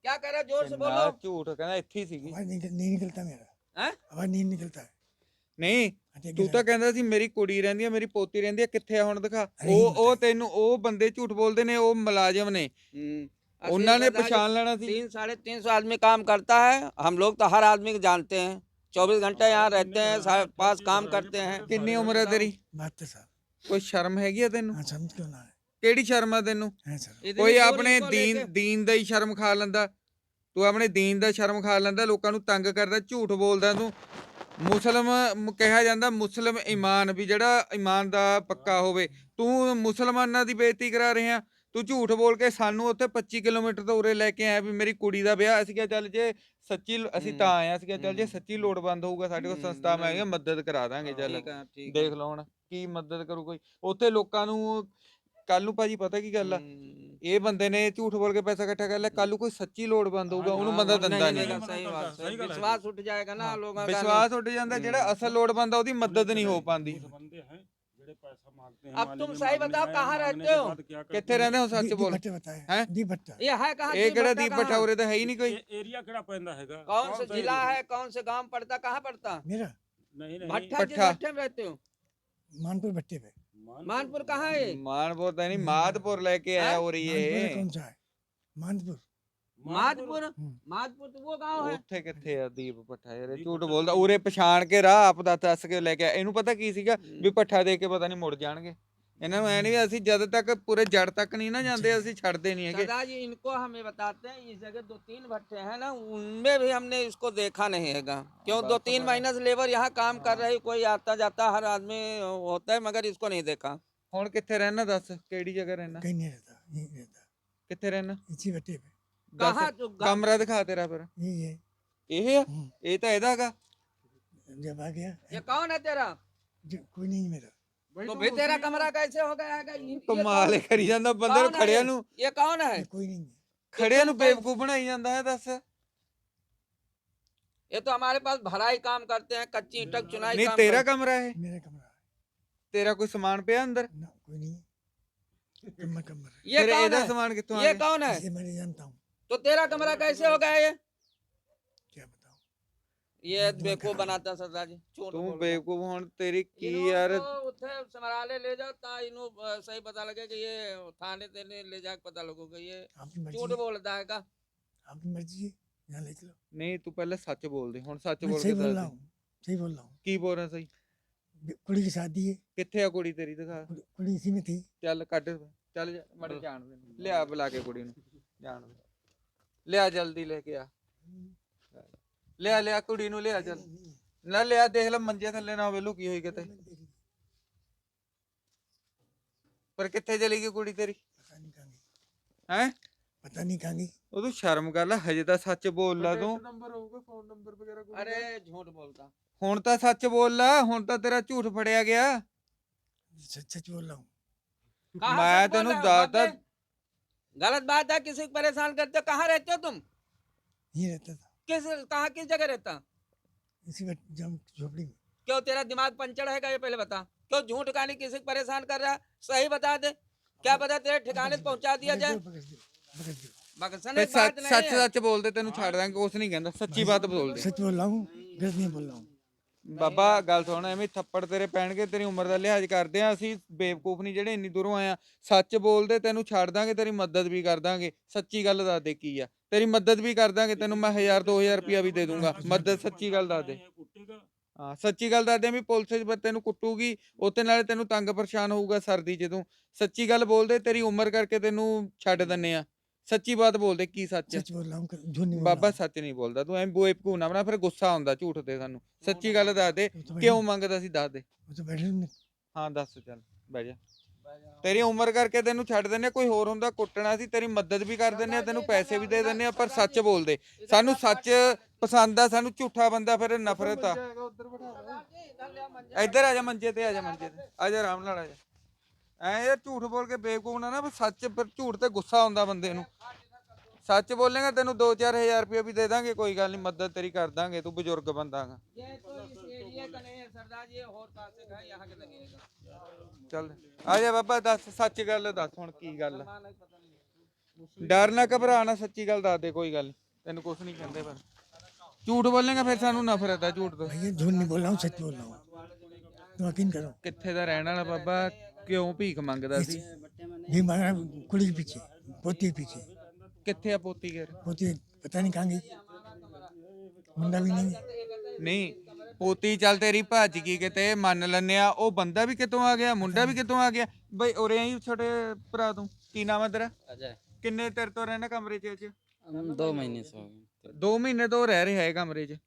[SPEAKER 5] क्या कह रहा जोर से
[SPEAKER 1] ਨਾ
[SPEAKER 5] बोलो
[SPEAKER 1] ਝੂਠ ਕਹਿੰਦਾ ਇੱਥੇ ਹੀ ਸੀਗੀ
[SPEAKER 2] आवाज नहीं, नहीं निकलता मेरा
[SPEAKER 5] हैं?
[SPEAKER 2] आवाज नहीं निकलता है
[SPEAKER 1] ਨਹੀਂ
[SPEAKER 2] अच्छा,
[SPEAKER 1] ਤੂੰ ਤਾਂ ਕਹਿੰਦਾ ਸੀ ਮੇਰੀ ਕੁੜੀ ਰਹਿੰਦੀ ਆ ਮੇਰੀ ਪੋਤੀ ਰਹਿੰਦੀ ਆ ਕਿੱਥੇ ਆ ਹੁਣ ਦਿਖਾ ਉਹ ਉਹ ਤੈਨੂੰ ਉਹ ਬੰਦੇ ਝੂਠ ਬੋਲਦੇ ਨੇ ਉਹ ਮੁਲਾਜ਼ਮ ਨੇ
[SPEAKER 5] अखिल
[SPEAKER 1] ਉਹਨਾਂ ਨੇ
[SPEAKER 5] सरदार जी,
[SPEAKER 1] ਪਛਾਣ ਲੈਣਾ ਸੀ
[SPEAKER 5] तीन साढ़े तीन सौ आदमी काम करता है हम लोग तो हर आदमी को जानते हैं चौबीस घंटे यहाँ रहते हैं सा- पास काम करते हैं
[SPEAKER 1] ਕਿੰਨੀ ਉਮਰ ਹੈ ਤੇਰੀ
[SPEAKER 2] बहत्तर साल
[SPEAKER 1] ਕੋਈ ਸ਼ਰਮ ਹੈਗੀ ਆ ਤੈਨੂੰ
[SPEAKER 2] हाँ समझ क्यों ना है
[SPEAKER 1] ਕਿਹੜੀ ਸ਼ਰਮ ਆ ਤੈਨੂੰ
[SPEAKER 2] हैं सर
[SPEAKER 5] इतनी
[SPEAKER 1] ਕੋਈ
[SPEAKER 5] दूर
[SPEAKER 1] ਆਪਣੇ
[SPEAKER 5] इनको
[SPEAKER 1] ਦੀਨ
[SPEAKER 5] लेके-
[SPEAKER 1] ਦੀਨ ਦਾ ਹੀ ਸ਼ਰਮ ਖਾ ਲੈਂਦਾ ਤੂੰ ਆਪਣੇ ਦੀਨ ਦਾ ਸ਼ਰਮ ਖਾ ਲੈਂਦਾ ਲੋਕਾਂ ਨੂੰ ਤੰਗ ਕਰਦਾ ਝੂਠ ਬੋਲਦਾ ਤੂੰ ਮੁਸਲਮ ਮ- ਕਿਹਾ ਜਾਂਦਾ ਮੁਸਲਮ ਇਮਾਨ ਵੀ ਜਿਹੜਾ ਇਮਾਨ ਦਾ ਪੱਕਾ ਹੋਵੇ ਤੂੰ ਮੁਸਲਮਾਨਾਂ ਦੀ ਬੇਇੱਜ਼ਤੀ ਕਰਾ ਰਿਹਾ ਤੂੰ ਝੂਠ ਬੋਲ ਕੇ ਸਾਨੂੰ ਉੱਥੇ 25 ਕਿਲੋਮੀਟਰ ਤੋਂ ਉਰੇ ਲੈ ਕੇ ਆਇਆ ਵੀ ਮੇਰੀ ਕੁੜੀ ਦਾ ਵਿਆਹ ਅਸੀਂ ਕਿਹਾ ਚੱਲ ਜੇ ਸੱਚੀ ਅਸੀਂ ਤਾਂ ਆਏ ਆ ਅਸੀਂ ਚੱਲ ਜੇ ਸੱਚੀ ਲੋੜਵੰਦ ਹੋਊਗਾ ਸਾਡੇ ਕੋਲ ਸੰਸਥਾ ਮੈਂ ਮਦਦ ਕਰਾ ਦਾਂਗੇ ਚੱਲ। ਦੇਖ ਲਓ ਹੁਣ ਕੀ ਮਦਦ ਕਰੂ ਕੋਈ। ਉੱਥੇ ਲੋਕਾਂ ਨੂੰ ਕੱਲ ਨੂੰ ਭਾਜੀ ਪਤਾ ਕੀ ਗੱਲ ਆ? ਇਹ ਬੰਦੇ ਨੇ ਝੂਠ ਬੋਲ ਕੇ ਪੈਸਾ ਇਕੱਠਾ ਕਰ ਲਿਆ ਕੱਲ ਨੂੰ ਕੋਈ ਸੱਚੀ ਲੋੜ ਬੰਦ ਹੋਊਗਾ ਉਹਨੂੰ ਬੰਦਾ ਦਿੰਦਾ ਨਹੀਂ
[SPEAKER 5] ਵਿਸ਼ਵਾਸ ਉੱਠ ਜਾਏਗਾ ਨਾ ਲੋਕਾਂ ਦਾ।
[SPEAKER 1] ਵਿਸ਼ਵਾਸ ਉੱਠ ਜਾਂਦਾ ਜਿਹੜਾ ਅਸਲ ਲੋੜ ਬੰਦਾ ਉਹਦੀ ਮਦਦ ਨਹੀਂ ਹੋ ਪਾਉਂਦੀ।
[SPEAKER 3] कुछ बंदे हैं जेड़े पैसा मांगते हैं
[SPEAKER 5] अब तुम
[SPEAKER 3] मांगने-
[SPEAKER 5] सही
[SPEAKER 3] मांगने
[SPEAKER 5] बताओ,
[SPEAKER 3] आए,
[SPEAKER 5] कहाँ
[SPEAKER 3] मांगने
[SPEAKER 5] रहते
[SPEAKER 3] के
[SPEAKER 5] हो?
[SPEAKER 3] बाद क्या करते
[SPEAKER 1] ਕਿੱਥੇ
[SPEAKER 3] हैं?
[SPEAKER 1] ਰਹਿੰਦੇ ਹੋ ਸੱਚ
[SPEAKER 2] दी
[SPEAKER 1] ਬੋਲ
[SPEAKER 2] भट्टे बताए
[SPEAKER 1] हैं?
[SPEAKER 2] दी भट्टा
[SPEAKER 5] ये है कहाँ
[SPEAKER 1] ਇਹ
[SPEAKER 5] जी
[SPEAKER 1] ਕਿਹੜਾ
[SPEAKER 5] भट्टा
[SPEAKER 1] ਦੀਪ
[SPEAKER 5] कहाँ?
[SPEAKER 1] ਭੱਠਾ ਉਰੇ ਤਾਂ ਹੈ ਹੀ ਨਹੀਂ ਕੋਈ
[SPEAKER 3] ए- एरिया केड़ा पैंदा हैगा
[SPEAKER 5] कौन से
[SPEAKER 3] सा
[SPEAKER 5] जिला
[SPEAKER 3] एरिया?
[SPEAKER 5] है कौन से गांव पड़ता कहाँ पड़ता
[SPEAKER 2] मेरा
[SPEAKER 3] नहीं नहीं
[SPEAKER 5] भट्टा जिस
[SPEAKER 1] भट्टा।
[SPEAKER 5] भट्टे में रहते हो
[SPEAKER 2] मानपुर भट्टे पे
[SPEAKER 5] मानपुर कहाँ है
[SPEAKER 1] ਮਾਨਪੁਰ ਤਾਂ ਨਹੀਂ ਮਾਦਪੁਰ ਲੈ ਕੇ ਆਇਆ ਹੋ ਰਹੀ
[SPEAKER 2] मानपुर में
[SPEAKER 1] ਏ
[SPEAKER 2] कौन सा है मानपुर
[SPEAKER 5] माधपुर
[SPEAKER 2] हम्म।
[SPEAKER 5] माधपुर तो वो गांव है
[SPEAKER 1] ਉੱਥੇ ਕਿੱਥੇ ਆ ਦੀਪ ਭੱਠਾ ਯਾਰ ਇਹ
[SPEAKER 3] ਦੀਪ
[SPEAKER 1] ਝੂਠ
[SPEAKER 3] ਭੱਠਾ
[SPEAKER 1] ਬੋਲਦਾ ਉਰੇ ਪਛਾਣ ਕੇ ਰਾਹ ਆਪ ਦਾ ਦੱਸ ਕੇ ਲੈ ਕੇ ਆਇਆ। ਇਹਨੂੰ ਪਤਾ ਕੀ ਸੀਗਾ ਵੀ
[SPEAKER 5] हम्म।
[SPEAKER 1] ਭੱਠਾ ਦੇ ਕੇ ਪਤਾ ਨਹੀਂ ਮੁੜ ਜਾਣਗੇ ਇਹਨਾਂ ਨੂੰ ਐ ਨਹੀਂ ਵੀ ਅਸੀਂ ਜਦ ਤੱਕ ਪੂਰੇ ਜੜ ਤੱਕ ਨਹੀਂ ਨਾ ਜਾਂਦੇ ਅਸੀਂ ਛੱਡਦੇ ਨਹੀਂ ਹੈਗੇ
[SPEAKER 5] सरदार जी इनको हमें बताते हैं इस जगह दो तीन भट्टे हैं ना उनमें भी हमने इसको देखा नहीं हैगा क्यों दो तीन महीने से लेबर यहाँ काम कर रही कोई आता जाता हर आदमी होता है मगर इसको नहीं देखा
[SPEAKER 1] ਹੁਣ ਕਿੱਥੇ ਰਹਿਣਾ ਦੱਸ ਕਿਹੜੀ ਜਗ੍ਹਾ ਰਹਿਣਾ
[SPEAKER 2] कहीं नहीं रहता यहीं रहता
[SPEAKER 1] ਕਿੱਥੇ ਰਹਿਣਾ
[SPEAKER 2] इसी भट्टे पे
[SPEAKER 5] ਕਹਾ
[SPEAKER 1] ਦੱਸ,
[SPEAKER 5] ਚੁੱਗਾ
[SPEAKER 1] ਕਮਰਾ ਦਿਖਾ ਤੇਰਾ ਫਿਰ
[SPEAKER 2] नहीं है
[SPEAKER 1] ਇਹ ਆ
[SPEAKER 2] हम्म,
[SPEAKER 1] ਇਹ ਤਾਂ ਇਹਦਾਗਾ
[SPEAKER 2] जब आ गया
[SPEAKER 5] ਇਹ ਕੌਣ ਹੈ ਤੇਰਾ
[SPEAKER 2] जो कोई नहीं मेरा
[SPEAKER 5] तो भाई तेरा कमरा कैसे हो गया है ये- ये
[SPEAKER 1] ਕਮਾਲ ਹੀ ਕਰੀ ਜਾਂਦਾ ਬੰਦੇ ਨੂੰ
[SPEAKER 5] ਕੌਣ ਹੈ
[SPEAKER 1] ਖੜਿਆਂ ਨੂੰ कौन-
[SPEAKER 5] ये कौन है
[SPEAKER 2] ये कोई नहीं है
[SPEAKER 1] ਖੜਿਆਂ ਨੂੰ ਬੇਵਕੂਫ ਬਣਾਈ ਜਾਂਦਾ ਹੈ ਦੱਸ
[SPEAKER 5] ये तो हमारे पास भलाई काम करते हैं कच्ची ईटक चुनाई
[SPEAKER 1] ਨਹੀਂ
[SPEAKER 5] काम
[SPEAKER 1] ਤੇਰਾ
[SPEAKER 5] करते
[SPEAKER 1] ਕਮਰਾ ਇਹ
[SPEAKER 2] मेरा कमरा
[SPEAKER 1] ਤੇਰਾ ਕੋਈ ਸਮਾਨ ਪਿਆ अंदर है।
[SPEAKER 2] ना कोई नहीं है कमरा कमरा है।
[SPEAKER 5] ये
[SPEAKER 1] ਫਿਰ
[SPEAKER 5] कौन
[SPEAKER 1] ਇਹਦਾ
[SPEAKER 5] है
[SPEAKER 1] ਸਮਾਨ ਕਿੱਥੋਂ ਆ
[SPEAKER 5] ये
[SPEAKER 1] ਗਿਆ
[SPEAKER 5] कौन है
[SPEAKER 2] जिसे मैं नहीं जानता हूँ
[SPEAKER 5] तो तेरा कमरा कैसे हो गया ये
[SPEAKER 2] क्या बताऊँ
[SPEAKER 5] ये बेवकूफ बनाता है सरदार जी झूठ
[SPEAKER 1] ਤੂੰ
[SPEAKER 5] बोलता है।
[SPEAKER 1] ਬੇਵਕੂਫ ਹੁਣ ਤੇਰੀ ਕੀ
[SPEAKER 5] इन्हों
[SPEAKER 1] ਯਾਰ
[SPEAKER 5] को उठे समराले ले जाओ ता इन्हों अ, सही पता लगे कि ये थाने तेने ले जाके पता लगो कि ये
[SPEAKER 2] आपकी मर्जी
[SPEAKER 5] झूठ
[SPEAKER 2] है
[SPEAKER 5] बोलता है का
[SPEAKER 2] आपकी मर्जी है यहाँ ले चलो
[SPEAKER 1] ਨਹੀਂ ਤੂੰ ਪਹਿਲਾਂ ਸੱਚ ਬੋਲਦੇ ਹੁਣ ਸੱਚ
[SPEAKER 2] मैं
[SPEAKER 1] ਬੋਲ
[SPEAKER 2] सही
[SPEAKER 1] ਕੇ
[SPEAKER 2] बोल
[SPEAKER 1] ਦੱਸ
[SPEAKER 2] रहा
[SPEAKER 1] ਦੇ।
[SPEAKER 2] हूँ सही बोल रहा हूँ
[SPEAKER 1] ਕੀ ਬੋਲ ਰਿਹਾ ਸਹੀ
[SPEAKER 2] बे- कुड़ी की शादी है
[SPEAKER 1] ਕਿੱਥੇ ਆ ਕੁੜੀ ਤੇਰੀ ਦਿਖਾ
[SPEAKER 2] कुड़ी कुड़ी इसी में थी
[SPEAKER 1] ਚੱਲ ਕੱਢ ਚੱਲ ਜਾ, ਮੜੇ ਜਾਣ ਦੇ ਲਿਆ ਬੁਲਾ ਕੇ ਕੁੜੀ ਨੂੰ ਜਾਣ ਦੇ ਲਿਆ ਜਲਦੀ ਲੈ ਕੇ ਆ। ਲਿਆ ਲਿਆ ਕੁੜੀ ਨੂੰ ਲਿਆ ਜਲ ਨਾ ਲਿਆ ਦੇਖ ਲੈ ਮੰਜੇ ਥੱਲੇ ਨਾ ਹੋਵੇ ਲੁਕੀ ਹੋਈ ਕਿਤੇ। ਪਰ ਕਿੱਥੇ ਚਲੀ ਗਈ ਕੁੜੀ ਤੇਰੀ? ਹੈ?
[SPEAKER 2] ਪਤਾ ਨਹੀਂ ਕਾਂਗੀ
[SPEAKER 1] ਉਹ ਤੂੰ ਸ਼ਰਮ ਕਰ ਲੈ ਹਜੇ ਤਾਂ ਸੱਚ ਬੋਲ ਲਾ ਤੂੰ।
[SPEAKER 3] ਨੰਬਰ ਹੋਊਗਾ ਫੋਨ ਨੰਬਰ ਵਗੈਰਾ
[SPEAKER 5] ਕੋਈ ਅਰੇ ਝੂਠ ਬੋਲਦਾ।
[SPEAKER 1] ਹੁਣ ਤਾਂ ਸੱਚ ਬੋਲ ਲਾ ਹੁਣ ਤਾਂ ਤੇਰਾ ਝੂਠ ਫੜਿਆ ਗਿਆ।
[SPEAKER 5] ਸੱਚ ਸੱਚ
[SPEAKER 1] ਬੋਲ।
[SPEAKER 5] ਲਾ ਮੈਂ
[SPEAKER 1] ਤੈਨੂੰ
[SPEAKER 5] ਦੱਸਦਾ गलत बात है किसी को परेशान करते हो कहाँ रहते हो तुम
[SPEAKER 2] यहीं रहता था
[SPEAKER 5] किस कहाँ किस जगह रहता
[SPEAKER 2] इसी में जम झोपड़ी में
[SPEAKER 5] क्यों तेरा दिमाग पंचर है क्या ये पहले बता क्यों झूठ कहानी किसी को परेशान कर रहा है सही बता दे क्या पता तेरे ठिकाने पे पहुंचा दिया
[SPEAKER 2] पकड़
[SPEAKER 5] जाए
[SPEAKER 2] दो, पकड़ दो पकड़ दो
[SPEAKER 5] बक्सन
[SPEAKER 1] ਤੇ
[SPEAKER 5] एक बात
[SPEAKER 1] ਸੱਚ
[SPEAKER 5] नहीं
[SPEAKER 1] ਸੱਚ
[SPEAKER 5] है
[SPEAKER 1] ਸੱਚ ਬੋਲਦੇ ਤੈਨੂੰ ਛੱਡ ਦਾਂਗੇ ਕੁਛ ਨਹੀਂ ਕਹਿੰਦਾ ਸੱਚੀ ਬਾਤ ਬੋਲਦੇ
[SPEAKER 2] सच बोल रहा हूँ गलत नहीं बोल रहा हूँ
[SPEAKER 1] ਬਾਬਾ ਗੱਲ ਸੁਣ ਐਵੇਂ ਥੱਪੜ ਤੇਰੇ ਪੈਣਗੇ ਤੇਰੀ ਉਮਰ ਦਾ ਲਿਹਾਜ਼ ਕਰਦੇ ਆ ਅਸੀਂ ਬੇਵਕੂਫ ਨਹੀਂ ਜਿਹੜੇ ਇੰਨੀ ਦੂਰੋਂ ਆਏ ਆਇਆ ਸੱਚ ਬੋਲਦੇ ਤੈਨੂੰ ਛੱਡ ਦਾਂਗੇ ਤੇਰੀ ਮਦਦ ਵੀ ਕਰ ਦਾਂਗੇ। ਸੱਚੀ ਗੱਲ ਦੱਸ ਦੇ ਕੀ ਆ? ਤੇਰੀ ਮਦਦ ਵੀ ਕਰ ਦਾਂਗੇ ਤੈਨੂੰ ਮੈਂ 1000 2000 ਰੁਪਿਆ ਵੀ ਦੇ ਦੂੰਗਾ। ਮਦਦ ਸੱਚੀ ਗੱਲ ਦੱਸ ਦੇ। ਹਾਂ ਸੱਚੀ ਗੱਲ ਦੱਸਦੇ ਆ ਵੀ ਪੁਲਿਸ ਪਰ ਤੈਨੂੰ ਕੁੱਟੂਗੀ ਉਹਦੇ ਨਾਲ ਤੈਨੂੰ ਤੰਗ ਪਰੇਸ਼ਾਨ ਹੋਊਗਾ ਸਰਦੀ ਜਦੋਂ ਸੱਚੀ ਗੱਲ ਬੋਲਦੇ ਤੇਰੀ ਉਮਰ ਕਰਕੇ ਤੈਨੂੰ ਛੱਡ ਦੰਨੇ ਆ। ਸੱਚੀ ਬਾਤ ਬੋਲਦੇ ਕੀ ਸੱਚ ਹੈ
[SPEAKER 2] सच बोल रहा हूँ झूठ नहीं बोल
[SPEAKER 1] ਬਾਬਾ
[SPEAKER 2] रहा
[SPEAKER 1] ਸੱਚ ਨਹੀਂ ਬੋਲਦਾ ਤੂੰ ਐਂ ਬੇਵਕੂਫ ਨਾ ਬਣਾ ਫਿਰ ਗੁੱਸਾ ਆਉਂਦਾ ਝੂਠ ਤੇ ਸਾਨੂੰ ਸੱਚੀ ਗੱਲ ਦੱਸ ਦੇ
[SPEAKER 2] हूँ। वो तो
[SPEAKER 1] ਕਿਉਂ
[SPEAKER 2] बैठे-
[SPEAKER 1] ਮੰਗਦਾ ਸੀ ਦੱਸ ਦੇ
[SPEAKER 2] वो तो बैठे नहीं
[SPEAKER 1] ਹਾਂ ਦੱਸ ਚੱਲ ਬਹਿ ਜਾ ਤੇਰੀ ਉਮਰ ਕਰਕੇ ਤੈਨੂੰ ਛੱਡ ਦਿੰਨੇ ਆ, ਕੋਈ ਹੋਰ ਹੁੰਦਾ ਕੁੱਟਣਾ ਸੀ ਤੇਰੀ ਮਦਦ ਵੀ ਕਰ ਦਿੰਨੇ ਆ ਤੈਨੂੰ ਪੈਸੇ ਵੀ ਦੇ ਦਿੰਨੇ ਆ ਪਰ ਸੱਚ ਬੋਲਦੇ ਸਾਨੂੰ ਸੱਚ ਪਸੰਦ ਆ ਸਾਨੂੰ ਝੂਠਾ ਬੰਦਾ ਫਿਰ ਨਫ਼ਰਤ ਆ ਇੱਧਰ ਆ ਜਾ ਮੰਜੇ ਤੇ ਆ ਜਾ ਮੰਜੇ ਤੇ ਆ ਜਾ ਆਰਾਮ ਨਾਲ ਆ ਜਾ ਐ ਯਾਰ ਝੂਠ ਬੋਲ ਕੇ ਬੇਵਕੂਫ ਨਾ ਨਾ ਫਿਰ ਸੱਚ ਪਰ ਝੂਠ ਤੇ ਗੁੱਸਾ ਆਉਂਦਾ ਬੰਦੇ ਨੂੰ ਸੱਚ ਬੋਲੇਗਾ ਤੈਨੂੰ 2-4000 ਰੁਪਏ ਵੀ ਦੇ ਦਾਂਗੇ ਕੋਈ ਗੱਲ ਨਹੀਂ ਮਦਦ ਤੇਰੀ ਕਰ ਦਾਂਗੇ ਤੂੰ ਬਜ਼ੁਰਗ ਬੰਦਾ ਗਾ
[SPEAKER 5] ये तो इस एरिया का नहीं है सरदार जी और पास से है यहाँ के लगेगा
[SPEAKER 1] ਚੱਲ ਆ ਜਾ ਬਾਬਾ ਦੱਸ ਸੱਚ ਗੱਲ ਦੱਸ ਹੁਣ ਕੀ ਗੱਲ ਆ
[SPEAKER 5] माना पता नहीं
[SPEAKER 1] ਡਰ ਨਾ ਘਬਰਾ ਨਾ ਸੱਚੀ ਗੱਲ ਦੱਸ ਦੇ ਕੋਈ ਗੱਲ ਨੀ ਤੈਨੂੰ ਕੁਝ ਨਹੀਂ ਕਹਿੰਦੇ ਪਰ ਝੂਠ ਬੋਲੇਗਾ ਫਿਰ ਸਾਨੂੰ ਨਫ਼ਰਤ ਆ ਝੂਠ ਤੋਂ
[SPEAKER 2] भैया झूठ नहीं बोल रहा हूँ सच बोल रहा हूँ तो यकीन करो
[SPEAKER 1] ਕਿੱਥੇ ਦਾ ਰਹਿਣ ਵਾਲਾ ਬਾਬਾ ਕਿਉਂ ਭੀਖ ਮੰਗਦਾ ਸੀ
[SPEAKER 2] ये मांगा कुड़ी के पीछे पोती के पीछे
[SPEAKER 1] ਕਿੱਥੇ ਆ ਪੋਤੀ ਘਰ
[SPEAKER 2] होती पता नहीं कहाँ गई मुंडा भी नहीं है
[SPEAKER 1] ਨਹੀਂ ਪੋਤੀ ਚੱਲ ਤੇਰੀ ਭੱਜ ਗਈ ਕਿਤੇ ਮੰਨ ਲੈਨੇ ਆ ਉਹ ਬੰਦਾ ਵੀ ਕਿਤੋਂ ਆ ਗਿਆ ਮੁੰਡਾ ਵੀ ਕਿਤੋਂ ਆ ਗਿਆ ਬਈ ਉਰੇ ਆਈ ਛੋਟੇ ਭਰਾ ਤੂੰ ਕੀ ਨਾਮ ਹੈ ਤੇਰਾ
[SPEAKER 4] अजय
[SPEAKER 1] ਕਿੰਨੇ ਤੇਰੇ ਤੋਂ ਰਹਿਣਾ ਕਮਰੇ 'ਚ ਅੱਜ
[SPEAKER 4] हम दो महीने से हो गए
[SPEAKER 1] ਦੋ ਮਹੀਨੇ ਤੋਂ ਰਹਿ ਰਿਹਾ ਹੈ ਕਮਰੇ 'ਚ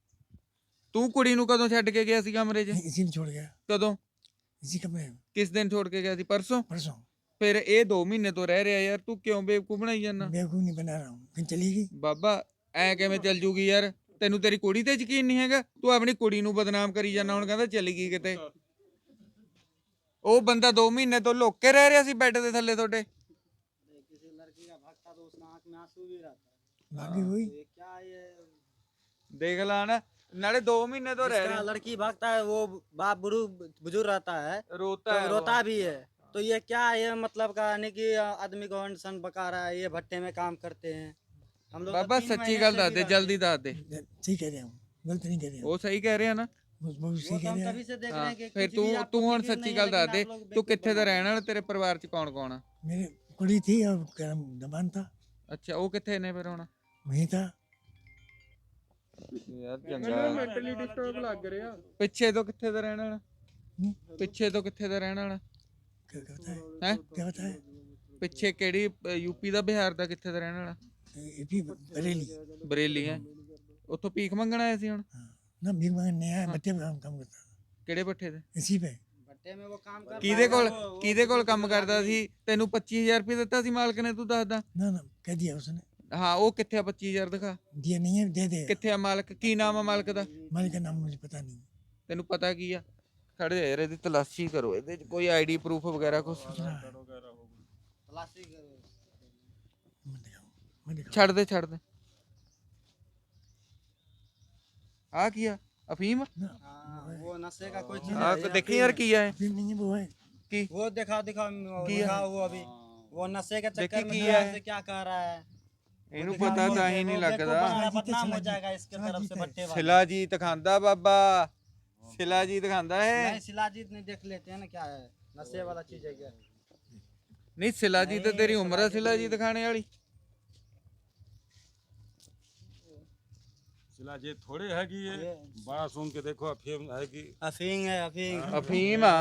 [SPEAKER 1] ਤੂੰ ਕੁੜੀ ਨੂੰ ਕਦੋਂ ਛੱਡ ਕੇ ਗਿਆ ਸੀ ਕਮਰੇ 'ਚ
[SPEAKER 2] इसी ने छोड़ गया
[SPEAKER 1] ਕਦੋਂ
[SPEAKER 2] इसी कमरे में
[SPEAKER 1] ਕਿਸ ਦਿਨ ਛੋੜ ਕੇ ਗਿਆ ਸੀ ਪਰਸੋਂ
[SPEAKER 2] परसों
[SPEAKER 1] ਫਿਰ ਇਹ 2 ਮਹੀਨੇ ਤੋਂ ਰਹਿ ਰਿਹਾ ਯਾਰ ਤੂੰ ਕਿਉਂ ਬੇਵਕੂਫ ਬਣਾਈ ਜਾਂਦਾ
[SPEAKER 2] बेवकूफ़ नहीं बना रहा हूँ कहीं चली गई
[SPEAKER 1] ਬਾਬਾ ਐ ਕਿਵੇਂ ਚੱਲ ਜੂਗੀ ਯਾਰ ਤੈਨੂੰ ਤੇਰੀ ਕੁੜੀ ਤੇ ਯਕੀਨ ਨਹੀਂ ਹੈਗਾ ਤੂੰ ਆਪਣੀ ਕੁੜੀ ਨੂੰ ਬਦਨਾਮ ਕਰੀ ਜਾਂਦਾ ਹੁਣ ਕਹਿੰਦਾ ਚਲੀ ਗਈ ਕਿਤੇ ਉਹ ਬੰਦਾ 2 ਮਹੀਨੇ ਤੋਂ ਲੁੱਕ ਕੇ ਰਹਿ ਰਿਹਾ ਸੀ ਬੈੱਡ ਦੇ ਥੱਲੇ ਤੁਹਾਡੇ
[SPEAKER 4] किसी लड़की का भागता तो उसका आंख में आंसू भी रहता
[SPEAKER 2] भागी हुई
[SPEAKER 4] है ये क्या ये
[SPEAKER 1] ਦੇਖ ਲਾ ਨਾ ਨਾਲੇ 2 ਮਹੀਨੇ ਤੋਂ ਰਹਿ
[SPEAKER 4] जिसका
[SPEAKER 1] ਰਿਹਾ
[SPEAKER 4] लड़की भागता है वो बाप बुरु बुजुर्ग रहता है
[SPEAKER 1] ਰੋਤਾ
[SPEAKER 4] तो
[SPEAKER 1] है
[SPEAKER 4] रोता भी है तो ये क्या ये मतलब का यानी कि आदमी को अनशन बका रहा है ये भट्टे में काम करते हैं हम लोग तो
[SPEAKER 1] ਬਾਬਾ
[SPEAKER 4] तीन
[SPEAKER 1] ਸੱਚੀ
[SPEAKER 4] महीने
[SPEAKER 1] ਗੱਲ
[SPEAKER 4] से
[SPEAKER 1] ਦੱਸ ਦੇ
[SPEAKER 4] बिगाड़-
[SPEAKER 1] ਜਲਦੀ ਦੱਸ ਦੇ
[SPEAKER 2] सही कह रहे हूँ गलत नहीं कह रहे
[SPEAKER 1] ਉਹ ਸਹੀ ਕਹਿ ਰਿਹਾ ਨਾ
[SPEAKER 2] वो वो
[SPEAKER 4] वो
[SPEAKER 2] सही
[SPEAKER 4] तो
[SPEAKER 2] कह
[SPEAKER 4] हम
[SPEAKER 2] रहे
[SPEAKER 4] तभी
[SPEAKER 2] हैं
[SPEAKER 4] से देख रहे
[SPEAKER 1] ਹਾਂ
[SPEAKER 4] हैं कि
[SPEAKER 1] ਫਿਰ
[SPEAKER 4] कुछ
[SPEAKER 1] ਤੂੰ
[SPEAKER 4] भी आपको
[SPEAKER 1] ਤੂੰ ਹੁਣ
[SPEAKER 4] फिक्र
[SPEAKER 1] ਸੱਚੀ
[SPEAKER 4] नहीं
[SPEAKER 1] ਗੱਲ
[SPEAKER 4] है,
[SPEAKER 1] ਦੱਸ
[SPEAKER 4] लेकिन
[SPEAKER 1] ਦੇ
[SPEAKER 4] आप लोग
[SPEAKER 1] ਤੂੰ
[SPEAKER 4] बेवकूफ
[SPEAKER 1] ਕਿੱਥੇ ਦਾ
[SPEAKER 4] बना रहे
[SPEAKER 1] ਰਹਿਣ ਵਾਲਾ ਤੇਰੇ ਪਰਿਵਾਰ ਚ ਕੌਣ ਕੌਣ ਆ
[SPEAKER 2] मेरे कुड़ी थी और करम दबान था
[SPEAKER 1] ਅੱਛਾ ਉਹ ਕਿੱਥੇ ਨੇ ਫਿਰ ਹੁਣ
[SPEAKER 2] वही था
[SPEAKER 1] ਯਾਰ ਚੰਗਾ ਮੈਂਟਲੀ ਡਿਸਟਰਬ ਲੱਗ ਰਿਹਾ ਪਿੱਛੇ ਤੋਂ ਕਿੱਥੇ ਦਾ ਰਹਿਣ ਵਾਲਾ
[SPEAKER 2] हम्म,
[SPEAKER 1] ਪਿੱਛੇ ਤੋਂ ਕਿੱਥੇ ਦਾ ਰਹਿਣ ਵਾਲਾ
[SPEAKER 2] क्या क्या बताए
[SPEAKER 1] ਹੈ
[SPEAKER 2] क्या बताए
[SPEAKER 1] ਪਿੱਛੇ ਕਿਹੜੀ ਯੂਪੀ ਦਾ ਬਿਹਾਰ ਦਾ ਕਿੱਥੇ ਦਾ ਰਹਿਣ ਵਾਲਾ
[SPEAKER 2] ये भी बरेली
[SPEAKER 1] ਬਰੇਲੀ ਹੈ ਉੱਥੋਂ ਭੀਖ ਮੰਗਣ ਆਇਆ ਸੀ ਹੁਣ
[SPEAKER 2] हाँ ना भीख मांगने नहीं आया बच्चे पे काम काम करता था
[SPEAKER 1] ਕਿਹੜੇ ਪੱਠੇ ਤੇ
[SPEAKER 2] इसी पे
[SPEAKER 4] भट्टे में वो काम करता
[SPEAKER 1] ਕਿਹਦੇ
[SPEAKER 4] है,
[SPEAKER 1] ਕੋਲ
[SPEAKER 4] वो- वो
[SPEAKER 1] ਕਿਹਦੇ ਕੋਲ
[SPEAKER 4] बुजुर्ग
[SPEAKER 1] ਕੰਮ
[SPEAKER 4] गुजर
[SPEAKER 1] ਕਰਦਾ
[SPEAKER 4] जाते हैं।
[SPEAKER 1] ਸੀ ਤੈਨੂੰ 25000 ਰੁਪਏ ਦਿੱਤਾ ਸੀ ਮਾਲਕ ਨੇ ਤੂੰ ਦੱਸਦਾ
[SPEAKER 2] ना ना कह दिया उसने
[SPEAKER 1] ਹਾਂ ਉਹ ਕਿੱਥੇ ਆ 25000 ਦਿਖਾ
[SPEAKER 2] दिया नहीं है दे दे
[SPEAKER 1] ਕਿੱਥੇ ਆ ਮਾਲਕ ਕੀ ਨਾਮ ਆ ਮਾਲਕ ਦਾ
[SPEAKER 2] मालिक का नाम मुझे पता नहीं
[SPEAKER 1] ਤੈਨੂੰ ਪਤਾ ਕੀ ਆ ਖੜੇ ਹੋ ਯਾਰ ਇਹਦੀ ਤਲਾਸ਼ੀ ਕਰੋ ਇਹਦੇ ਚ ਕੋਈ ਆਈਡੀ ਪ੍ਰੂਫ ਵਗੈਰਾ ਕੁਝ
[SPEAKER 4] तलाशी करो।
[SPEAKER 2] मैं दिखाऊं मैं दिखाऊं
[SPEAKER 1] ਛੱਡ ਦੇ ਛੱਡ ਦੇ ਆ ਕੀ ਆ ਅਫੀਮ
[SPEAKER 4] हाँ, वो नशे का कोई चीज
[SPEAKER 1] ਆ
[SPEAKER 4] है,
[SPEAKER 1] ਦੇਖੀ ਯਾਰ ਕੀ ਆ ਇਹ?
[SPEAKER 2] फिर नहीं है वो है
[SPEAKER 1] ਕੀ
[SPEAKER 4] वो दिखाओ दिखाओ वो
[SPEAKER 1] किया।
[SPEAKER 4] दिखाओ वो अभी वो नशे के
[SPEAKER 1] देखी
[SPEAKER 4] चक्कर में
[SPEAKER 1] किया
[SPEAKER 4] दुनिया से क्या कर रहा है
[SPEAKER 1] ਇਹਨੂੰ
[SPEAKER 4] दिखाओ,
[SPEAKER 1] ਪਤਾ
[SPEAKER 4] वो
[SPEAKER 1] ਤਾਂ
[SPEAKER 4] देखो,
[SPEAKER 1] ਹੀ ਨਹੀਂ
[SPEAKER 4] वो
[SPEAKER 1] ਲੱਗਦਾ
[SPEAKER 4] बड़ा
[SPEAKER 2] शिलाजीत है,
[SPEAKER 4] बदनाम हो
[SPEAKER 2] शिलाजीत।
[SPEAKER 4] जाएगा इसके तरफ
[SPEAKER 2] शिलाजीत
[SPEAKER 4] से
[SPEAKER 2] है।
[SPEAKER 4] भट्टे वाले
[SPEAKER 1] शिलाजीत खांदा बाबा शिलाजीत खांदा है
[SPEAKER 4] नहीं शिलाजीत नहीं देख लेते हैं ना क्या है नशे वाला चीज है क्या
[SPEAKER 1] ਨਹੀਂ शिलाजीत ਤੇ ਤੇਰੀ ਉਮਰ ਆ शिलाजीत ਖਾਣੇ ਵਾਲੀ
[SPEAKER 3] सिला ये थोड़े है कि ये बड़ा सुन के देखो अफीम है कि
[SPEAKER 4] अफीम है अफीम
[SPEAKER 1] ਅਫੀਮ ਆ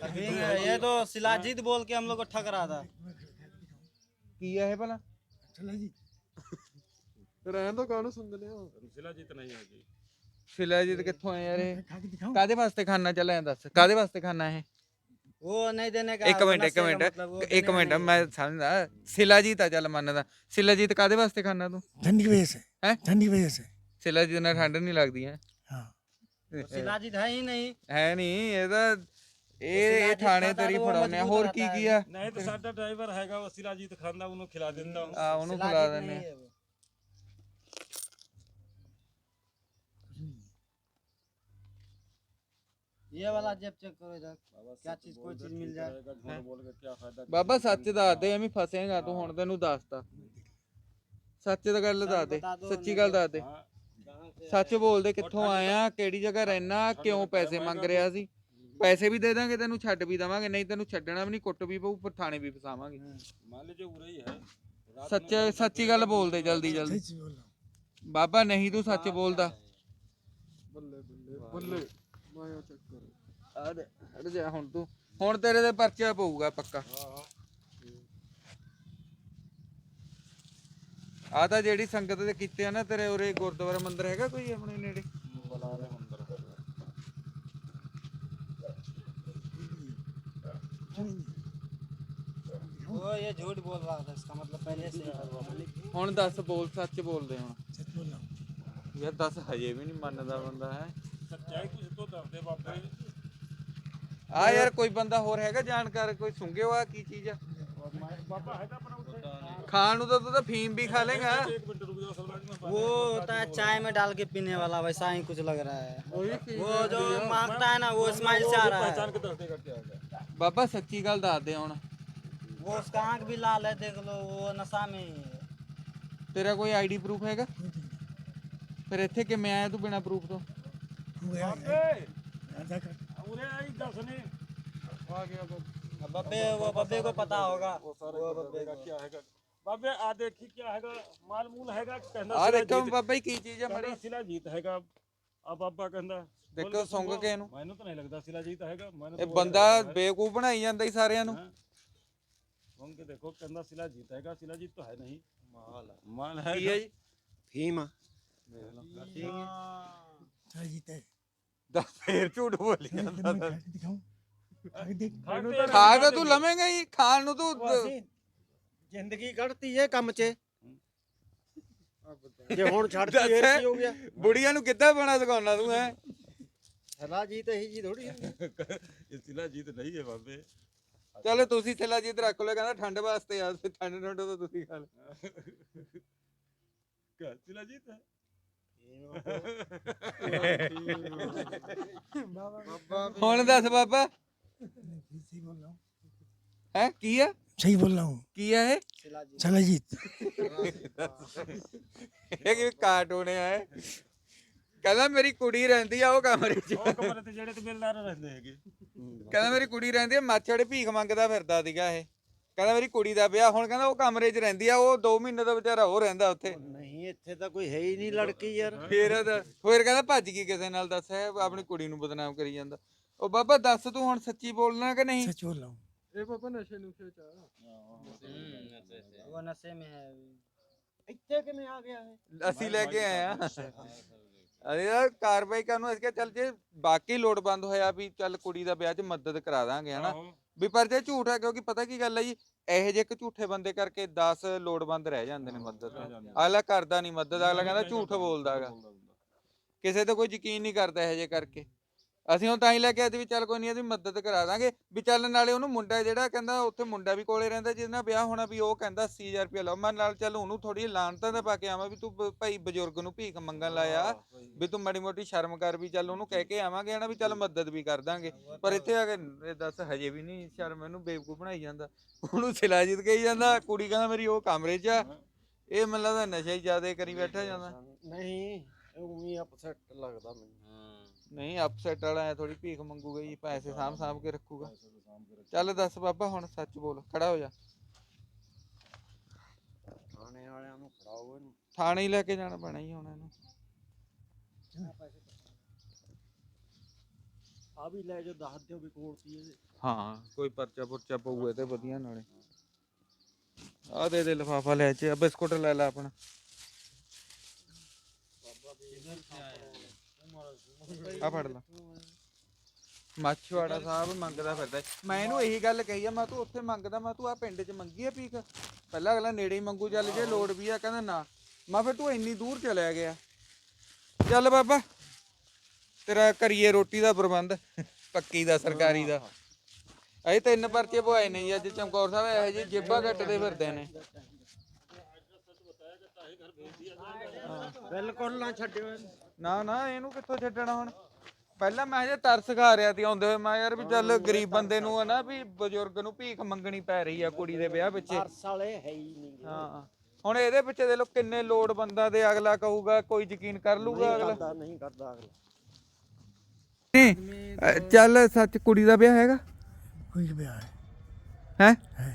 [SPEAKER 4] अफीम है ये तो शिलाजीत बोल के हम लोग को ठग रहा था
[SPEAKER 1] ਕੀ ਆ ਇਹ ਭਲਾ
[SPEAKER 2] चला जी
[SPEAKER 3] सिला जीत नहीं है कि
[SPEAKER 1] शिलाजीत ਕਿੱਥੋਂ ਆਇਆ ਯਾਰ ਇਹ
[SPEAKER 2] खा के दिखाऊं
[SPEAKER 1] ਕਾਦੇ ਵਾਸਤੇ ਖਾਣਾ ਚੱਲਿਆ ਦੱਸ ਕਾਦੇ ਵਾਸਤੇ ਖਾਣਾ ਇਹ
[SPEAKER 4] वो नहीं देने का
[SPEAKER 1] ਇੱਕ
[SPEAKER 4] वो
[SPEAKER 1] ਮਿੰਟ ਇੱਕ
[SPEAKER 4] नशे का
[SPEAKER 1] ਮਿੰਟ
[SPEAKER 4] मतलब वो
[SPEAKER 1] ਇੱਕ
[SPEAKER 4] देने
[SPEAKER 1] ਮਿੰਟ
[SPEAKER 4] नहीं
[SPEAKER 1] ਮੈਂ ਸਮਝਦਾ शिलाजीत ਆ ਚੱਲ ਮੰਨਦਾ शिलाजीत ਕਾਦੇ ਵਾਸਤੇ ਖਾਣਾ ਤੂੰ
[SPEAKER 2] ठंड की वजह से
[SPEAKER 1] हैं?
[SPEAKER 2] ठंड की वजह से
[SPEAKER 1] शिलाजीत ਨਾਲ ਠੰਡ ਨਹੀਂ ਲੱਗਦੀ ਹੈ
[SPEAKER 2] हाँ
[SPEAKER 4] तो शिलाजीत है ही नहीं
[SPEAKER 1] ਹੈ ਨਹੀਂ ਇਹਦਾ ਇਹ ਇਹ ਥਾਣੇ ਤੇਰੀ ਫੜਾਉਨੇ ਆ ਹੋਰ ਕੀ ਕੀ ਆ?
[SPEAKER 3] ਨਹੀਂ ਤਾਂ ਸਾਡਾ ਡਰਾਈਵਰ ਹੈਗਾ ਵਸੀਲਾਜੀਤ ਖਾਂਦਾ ਉਹਨੂੰ ਖਿਲਾ ਦਿੰਦਾ ਉਹ।
[SPEAKER 1] ਆ ਉਹਨੂੰ ਖਿਲਾ ਦਿੰਨੇ ਆ।
[SPEAKER 4] ये वाला जेब चेक करो इधर बाबा क्या चीज कोई चीज मिल
[SPEAKER 1] ਬਾਬਾ ਸੱਚ ਦੱਸ ਦੇ ਐਵੇਂ ਫਸੇਗਾ ਤੂੰ ਹੁਣ ਤੈਨੂੰ ਦੱਸਤਾ ਸੱਚ ਦਾ ਗੱਲ ਦੱਸ ਦੇ ਸੱਚੀ ਗੱਲ ਦੱਸ ਦੇ। ਸੱਚ ਬੋਲ ਦੇ ਕਿੱਥੋਂ ਆਇਆ ਕਿਹੜੀ ਜਗ੍ਹਾ ਰਹਿਣਾ ਕਿਉਂ ਪੈਸੇ ਮੰਗ ਰਿਹਾ ਸੀ? ਪੈਸੇ ਵੀ ਦੇ ਦਾਂਗੇ ਤੈਨੂੰ ਛੱਡ ਵੀ ਦਵਾਂਗੇ ਨਹੀਂ ਤੈਨੂੰ ਛੱਡਣਾ ਵੀ ਨਹੀਂ ਕੁੱਟ ਵੀ ਪਊ ਪਰ ਥਾਣੇ ਵੀ ਫਸਾਵਾਂਗੇ।
[SPEAKER 3] ਮੰਨ ਲਓ ਉਰੇ ਹੀ ਹੈ।
[SPEAKER 1] ਸੱਚ ਸੱਚੀ ਗੱਲ ਬੋਲ ਦੇ ਜਲਦੀ ਜਲਦੀ। ਬਾਬਾ ਨਹੀਂ ਤੂੰ ਸੱਚ ਬੋਲਦਾ। ਬੱਲੇ ਹੁਣ ਤੇਰੇ ਤੇ ਪਰਚਾ ਪਊਗਾ ਪੱਕਾ। ਆ ਜਿਹੜੀ ਸੰਗਤ ਦੇ ਕੀਤੇ ਆ ਨਾ ਤੇਰੇ ਉਰੇ ਗੁਰਦੁਆਰਾ ਮੰਦਿਰ ਹੈਗਾ ਕੋਈ ਆਪਣੇ ਨੇੜੇ?
[SPEAKER 4] वो ये झूठ बोल रहा था इसका मतलब पहले से ही था वो।
[SPEAKER 1] ਹੁਣ ਦੱਸ ਬੋਲ ਸੱਚ ਬੋਲਦੇ ਹੁਣ
[SPEAKER 2] सच बोल रहा हूँ
[SPEAKER 1] ਯਾਰ ਦੱਸ ਹਜੇ ਵੀ ਨਹੀਂ ਮੰਨਦਾ ਬੰਦਾ ਹੈ
[SPEAKER 3] सच्चाई कुछ तो दस दे बापे
[SPEAKER 1] ਆ ਯਾਰ ਕੋਈ ਬੰਦਾ ਹੋਰ ਹੈਗਾ ਜਾਣਕਾਰ ਕੋਈ ਸੁੰਘਿਓ ਆ ਕੀ ਚੀਜ਼ ਆ
[SPEAKER 3] पापा है तो अपना उठे
[SPEAKER 1] ਖਾਣ ਨੂੰ ਤਾਂ ਤੂੰ ਤਾਂ ਫੀਮ ਵੀ ਖਾ ਲੇਗਾ
[SPEAKER 3] एक मिनट रुक जाओ सलमान जी मैं
[SPEAKER 4] वो होता है चाय में डाल के पीने वाला वैसा ही कुछ लग रहा है वो जो मांगता है ना वो इस्माइल से आ रहा है
[SPEAKER 3] पहचान के दस देगा क्या होगा
[SPEAKER 1] ਬਾਬਾ ਸੱਚੀ ਗੱਲ ਦੱਸ ਦੇ ਹੁਣ
[SPEAKER 4] वो उसका आंख भी लाल है देख लो वो नशा में ही है
[SPEAKER 1] ਤੇਰਾ ਕੋਈ ਆਈਡੀ ਪ੍ਰੂਫ ਹੈਗਾ ਫਿਰ ਇੱਥੇ ਕਿਵੇਂ ਆਇਆ ਤੂੰ ਬਿਨਾ ਪ੍ਰੂਫ ਤੋਂ
[SPEAKER 2] हो गया आधा का
[SPEAKER 3] उरे आई दस ने आ गया
[SPEAKER 4] अब बब्बे वो बब्बे को पता होगा
[SPEAKER 3] वो सारे को दस देगा क्या है ਬਾਬੇ ਆ ਦੇਖੀ ਕੀ ਹੈਗਾ ਮਾਲ ਮੂਲ ਹੈਗਾ ਕਹਿੰਦਾ
[SPEAKER 1] ਆ
[SPEAKER 3] ਸਿਲਾ
[SPEAKER 1] ਦੇਖੋ
[SPEAKER 3] ਜੀਤ-
[SPEAKER 1] ਬਾਬਾ ਜੀ ਕੀ ਚੀਜ਼ ਹੈ
[SPEAKER 3] ਕਹਿੰਦਾ
[SPEAKER 1] ਮੜੀ
[SPEAKER 3] ਸਿਲਾ ਜੀਤ ਹੈਗਾ ਆ ਬਾਬਾ ਕਹਿੰਦਾ
[SPEAKER 1] ਦੇਖੋ
[SPEAKER 3] ਬੋਲ
[SPEAKER 1] ਸੁੰਘ
[SPEAKER 3] ਸੁੰਘੋ।
[SPEAKER 1] ਕੇ ਇਹਨੂੰ।
[SPEAKER 3] ਮੈਨੂੰ ਤਾਂ ਨਹੀਂ ਲੱਗਦਾ ਸਿਲਾ ਜੀਤ ਹੈਗਾ ਮੈਨੂੰ
[SPEAKER 1] ਇਹ
[SPEAKER 3] ਤਾਂ
[SPEAKER 1] ਬੰਦਾ
[SPEAKER 3] ਲੱਗਦਾ ਹੈ।
[SPEAKER 1] ਬੇਵਕੂਫ ਬਣਾਈ ਜਾਂਦਾ ਹੀ ਸਾਰਿਆਂ ਨੂੰ
[SPEAKER 3] हाँ। सुन के देखो कहना सिला जीत हैगा सिला जीत तो है नहीं माल माल है
[SPEAKER 1] ਕੀ ਹੈ ਜੀ
[SPEAKER 6] ਫੀਮ
[SPEAKER 2] चल जीते
[SPEAKER 1] ਦੱਸ ਫੇਰ ਝੂਠ ਬੋਲੀ
[SPEAKER 2] मैं
[SPEAKER 1] ਜਾਂਦਾ
[SPEAKER 2] खा के दिखाऊं खा के देख
[SPEAKER 3] खाते हैं,
[SPEAKER 1] ਖਾ ਕੇ
[SPEAKER 3] खाते
[SPEAKER 1] ਤੂੰ
[SPEAKER 3] हैं।
[SPEAKER 1] ਲਵੇਂਗਾ ਹੀ ਖਾਣ ਨੂੰ ਤੂੰ
[SPEAKER 6] ਜ਼ਿੰਦਗੀ ਕੱਢਤੀ ਏ ਕੰਮ 'ਚ ਜੇ ਹੁਣ ਛੱਡਤੀ
[SPEAKER 1] ਦੱਸ।
[SPEAKER 6] ਫੇਰ ਕੀ ਹੋ ਗਿਆ
[SPEAKER 1] ਬੁੜੀਆਂ ਨੂੰ ਕਿੱਦਾਂ ਬਣਾ ਦਿਖਾਉਣਾ ਤੂੰ ਹੈ
[SPEAKER 6] ਸਲਾਹ ਜੀ ਤਾਂ ਇਹੀ ਜੀ ਥੋੜੀ
[SPEAKER 3] ये सिला जीत नहीं है बाबे
[SPEAKER 1] ਚਲੋ ਤੁਸੀਂ ਥੱਲਾ ਜੀ ਰੱਖ ਲਓ ਕਹਿੰਦਾ ਠੰਡ ਵਾਸਤੇ ਆ ਤੇ ਠੰਡ ਠੰਡ ਤਾਂ ਤੁਸੀਂ ਖਾ ਲਓ
[SPEAKER 3] क्या सिला जीत है
[SPEAKER 1] ਹੁਣ ਦੱਸ ਬਾਬਾ
[SPEAKER 2] सही बोल रहा हूँ
[SPEAKER 1] ਹੈ ਕੀ ਆ
[SPEAKER 2] सही बोल रहा हूँ
[SPEAKER 1] ਕੀ ਆ ਇਹ
[SPEAKER 2] चला जीत
[SPEAKER 1] ਇਹ ਕਿ ਕਾਰਟੂਨ ਹੈ ਕਹਿੰਦਾ ਮੇਰੀ ਕੁੜੀ ਰਹਿੰਦੀ ਆ ਉਹ ਕਮਰੇ 'ਚ
[SPEAKER 3] ਉਹ ਕਮਰੇ ਤੇ ਜਿਹੜੇ ਤੇ ਬਿਲਦਾਰ ਰਹਿੰਦੇ ਹੈਗੇ
[SPEAKER 1] ਕਹਿੰਦਾ ਮੇਰੀ ਕੁੜੀ ਰਹਿੰਦੀ ਆ ਮਾਛੜ ਭੀਖ ਮੰਗਦਾ ਫਿਰਦਾ ਸੀਗਾ ਇਹ ਕਹਿੰਦਾ ਮੇਰੀ ਕੁੜੀ ਦਾ ਵਿਆਹ ਹੁਣ ਕਹਿੰਦਾ ਉਹ ਕਮਰੇ 'ਚ ਰਹਿੰਦੀ ਆ ਉਹ 2 ਮਹੀਨੇ ਦਾ ਵਿਚਾਰਾ ਉਹ ਰਹਿੰਦਾ ਉੱਥੇ
[SPEAKER 6] ਨਹੀਂ ਇੱਥੇ ਤਾਂ ਕੋਈ ਹੈ ਹੀ ਨਹੀਂ ਲੜਕੀ ਯਾਰ
[SPEAKER 1] ਫੇਰ ਇਹਦਾ- ਫੇਰ ਕਹਿੰਦਾ ਭੱਜ ਗਈ ਕਿਸੇ ਨਾਲ ਦੱਸ ਹੈ ਆਪਣੀ ਕੁੜੀ ਨੂੰ ਬਦਨਾਮ ਕਰੀ ਜਾਂਦਾ ਉਹ ਬਾਬਾ ਦੱਸ ਤੂੰ ਹੁਣ ਸੱਚੀ ਬੋਲਣਾ ਕਿ ਨਹੀਂ
[SPEAKER 2] सच बोल रहा हूँ
[SPEAKER 4] वो नशे में है अभी।
[SPEAKER 6] ਇੱਥੇ ਕਿਵੇਂ ਆ ਗਿਆ ਇਹ
[SPEAKER 1] ਅਸੀਂ ਲੈ ਕੇ ਆਏ ਆ ਅਰੇ ਯਾਰ ਕਾਰਵਾਈ ਕਰਨ ਨੂੰ ਅਸੀਂ ਕਿਹਾ ਚੱਲ ਜੇ ਬਾਕੀ ਲੋੜਵੰਦ ਹੋਇਆ ਵੀ ਚੱਲ ਕੁੜੀ ਦਾ ਵਿਆਹ 'ਚ ਮਦਦ ਕਰਾ ਦਾਂਗੇ ਹਨਾ?
[SPEAKER 3] ਆਹੋ।
[SPEAKER 1] ਵੀ ਪਰ ਜੇ ਝੂਠ ਹੈ ਕਿਉਂਕਿ ਪਤਾ ਕੀ ਗੱਲ ਹੈ ਜੀ ਇਹੋ ਜਿਹੇ ਇੱਕ ਝੂਠੇ ਬੰਦੇ ਕਰਕੇ 10 ਲੋੜਵੰਦ ਰਹਿ ਜਾਂਦੇ ਨੇ ਮਦਦ ਤੋਂ। ਅਗਲਾ ਕਰਦਾ ਨਹੀਂ ਮਦਦ ਅਗਲਾ ਕਹਿੰਦਾ ਝੂਠ ਬੋਲਦਾਗਾ ਕਿਸੇ ਤੇ ਕੋਈ ਯਕੀਨ ਨਹੀਂ ਕਰਦਾ ਇਹੋ ਜਿਹੇ ਕਰਕੇ। ਅਸੀਂ ਹੁਣ ਤਾਂ ਹੀ ਲੈ ਕੇ ਆਏ ਸੀ ਵੀ ਚੱਲ ਕੋਈ ਨਹੀਂ ਇਹਦੀ ਮਦਦ ਕਰਾ ਦਾਂਗੇ। ਵੀ ਚੱਲ ਨਾਲੇ ਉਹਨੂੰ ਮੁੰਡਾ ਜਿਹੜਾ ਕਹਿੰਦਾ ਉੱਥੇ ਮੁੰਡਾ ਵੀ ਕੋਲੇ ਰਹਿੰਦਾ ਜਿਹਦੇ ਨਾਲ ਵਿਆਹ ਹੋਣਾ ਵੀ ਉਹ ਕਹਿੰਦਾ 80000 ਰੁਪਏ ਲਓ। ਮੈਂ ਨਾਲ ਚੱਲ ਉਹਨੂੰ ਥੋੜੀ ਲਾਣਤਾਂ ਦਾ ਪਾ ਕੇ ਆਵਾਂ ਵੀ ਤੂੰ ਬ- ਭਾਈ ਬਜ਼ੁਰਗ ਨੂੰ ਭੀਖ ਮੰਗਣ ਲਾਇਆ। ਵੀ ਤੂੰ ਮਾੜੀ ਮੋਟੀ ਸ਼ਰਮ ਕਰ ਵੀ ਚੱਲ ਉਹਨੂੰ ਕਹਿ ਕੇ ਆਵਾਂਗੇ ਹਨਾ ਵੀ ਚੱਲ ਮਦਦ ਵੀ ਕਰ ਦਾਂਗੇ। ਪਰ ਇੱਥੇ ਆ ਕੇ ਇਹ ਦੱਸ ਹਜੇ ਵੀ ਨਹੀਂ ਸ਼ਰਮ ਇਹਨੂੰ ਬੇਵਕੂਫ ਬਣਾਈ ਜਾਂਦਾ। ਉਹਨੂੰ ਸਿਲਾਜੀਤ ਕਹੀ ਜਾਂਦਾ ਕੁੜੀ ਕਹਿੰਦਾ ਮੇਰੀ ਉਹ ਕਮਰੇ 'ਚ ਆ। ਇਹ ਮੈਨੂੰ ਲੱਗਦਾ ਨਸ਼ਾ ਹੀ ਜ਼ਿਆਦਾ ਕਰੀ ਬੈਠਾ ਜਾਂਦਾ।
[SPEAKER 6] ਨਹੀਂ। ਉਮੀ ਅਪਸੈਟ ਲੱਗਦਾ ਮੈਨੂੰ।
[SPEAKER 1] ਨਹੀਂ ਅਪਸੈਟ ਵਾਲਾ ਐ ਥੋੜੀ ਭੀਖ ਮੰਗੂਗਾ ਜੀ ਪੈਸੇ ਸਾਂਭ ਸਾਂਭ ਕੇ ਰੱਖੂਗਾ। ਚੱਲ ਦੱਸ ਬਾਬਾ ਹੁਣ ਸੱਚ ਬੋਲ ਖੜਾ ਹੋ ਜਾ।
[SPEAKER 6] ਥਾਣੇ ਵਾਲਿਆਂ ਨੂੰ ਫੜਾਓ ਇਹਨੂੰ।
[SPEAKER 1] ਥਾਣੇ ਹੀ ਲੈ ਕੇ ਜਾਣਾ ਪੈਣਾ ਹੀ ਹੁਣ ਇਹਨੂੰ।
[SPEAKER 6] ਆ ਵੀ ਲੈ ਜੋ ਦੱਸ ਦਿਓ ਵੀ ਕੋਲ ਕੀ ਹੈ
[SPEAKER 1] ਹਾਂ ਕੋਈ ਪਰਚਾ ਪੁਰਚਾ ਪਊਗਾ ਤੇ ਵਧੀਆ ਨਾਲੇ। ਆ ਦੇ ਦੇ ਲਫਾਫਾ ਲੈ ਚ ਬਿਸਕੁਟ ਲੈ ਲੈ ਆਪਣਾ। ਆ ਫੜ ਲਾ। ਮਾਛੀਵਾੜਾ ਸਾਹਿਬ ਮੰਗਦਾ ਫਿਰਦਾ। ਮੈਂ ਇਹਨੂੰ ਇਹੀ ਗੱਲ ਕਹੀ ਆ, ਮੈਂ ਤੂੰ ਉੱਥੇ ਮੰਗਦਾ, ਮੈਂ ਤੂੰ ਆ ਪਿੰਡ 'ਚ ਮੰਗੀ ਆ ਪੀਕ? ਪਹਿਲਾਂ ਅਗਲਾ ਨੇੜੇ ਹੀ ਮੰਗੂ, ਚੱਲ ਜੇ ਲੋੜ ਵੀ ਆ, ਕਹਿੰਦਾ ਨਾ। ਮੈਂ ਫਿਰ ਤੂੰ ਇੰਨੀ ਦੂਰ ਚਲਿਆ ਗਿਆ। ਚੱਲ ਬਾਬਾ, ਤੇਰਾ ਕਰੀਏ ਰੋਟੀ ਦਾ ਪ੍ਰਬੰਧ, ਪੱਕੀ ਦਾ, ਸਰਕਾਰੀ ਦਾ। ਅਸੀਂ ਤਿੰਨ ਪਰਚੇ ਪਵਾਏ ਨੇ ਜੀ ਅੱਜ ਚਮਕੌਰ ਸਾਹਿਬ ਇਹੋ ਜਿਹੇ ਜੇਬਾਂ ਕੱਟਦੇ ਫਿਰਦੇ ਨੇ।
[SPEAKER 6] ਬਿਲਕੁਲ ਨਾ ਛੱਡਿਓ
[SPEAKER 1] ਨਾ ਨਾ ਇਹਨੂੰ ਕਿੱਥੋਂ ਛੱਡਣਾ ਹੁਣ? ਪਹਿਲਾਂ ਮੈਂ ਜੇ ਤਰਸ ਖਾ ਰਿਆ ਸੀ ਆਉਂਦੇ ਹੋਏ। ਮੈਂ ਯਾਰ ਵੀ ਚੱਲ ਗਰੀਬ ਬੰਦੇ ਨੂੰ ਹੈ ਨਾ ਵੀ ਬਜ਼ੁਰਗ ਨੂੰ ਭੀਖ ਮੰਗਣੀ ਪੈ ਰਹੀ ਆ ਕੁੜੀ ਦੇ ਵਿਆਹ ਪਿੱਛੇ।
[SPEAKER 6] ਤਰਸ ਵਾਲੇ ਹੈ ਹੀ ਨਹੀਂ
[SPEAKER 1] ਹਾਂ। ਹੁਣ ਇਹਦੇ ਪਿੱਛੇ ਦੇ ਲੋ ਕਿੰਨੇ ਲੋੜ ਬੰਦਾ ਤੇ ਅਗਲਾ ਕਹੂਗਾ ਕੋਈ ਯਕੀਨ ਕਰ ਲੂਗਾ ਅਗਲਾ।
[SPEAKER 6] ਨਹੀਂ ਕਰਦਾ ਅਗਲਾ।
[SPEAKER 1] ਨਹੀਂ ਚੱਲ ਸੱਚ ਕੁੜੀ ਦਾ ਵਿਆਹ ਹੈਗਾ? ਕੋਈ ਵਿਆਹ ਹੈ? ਹੈ।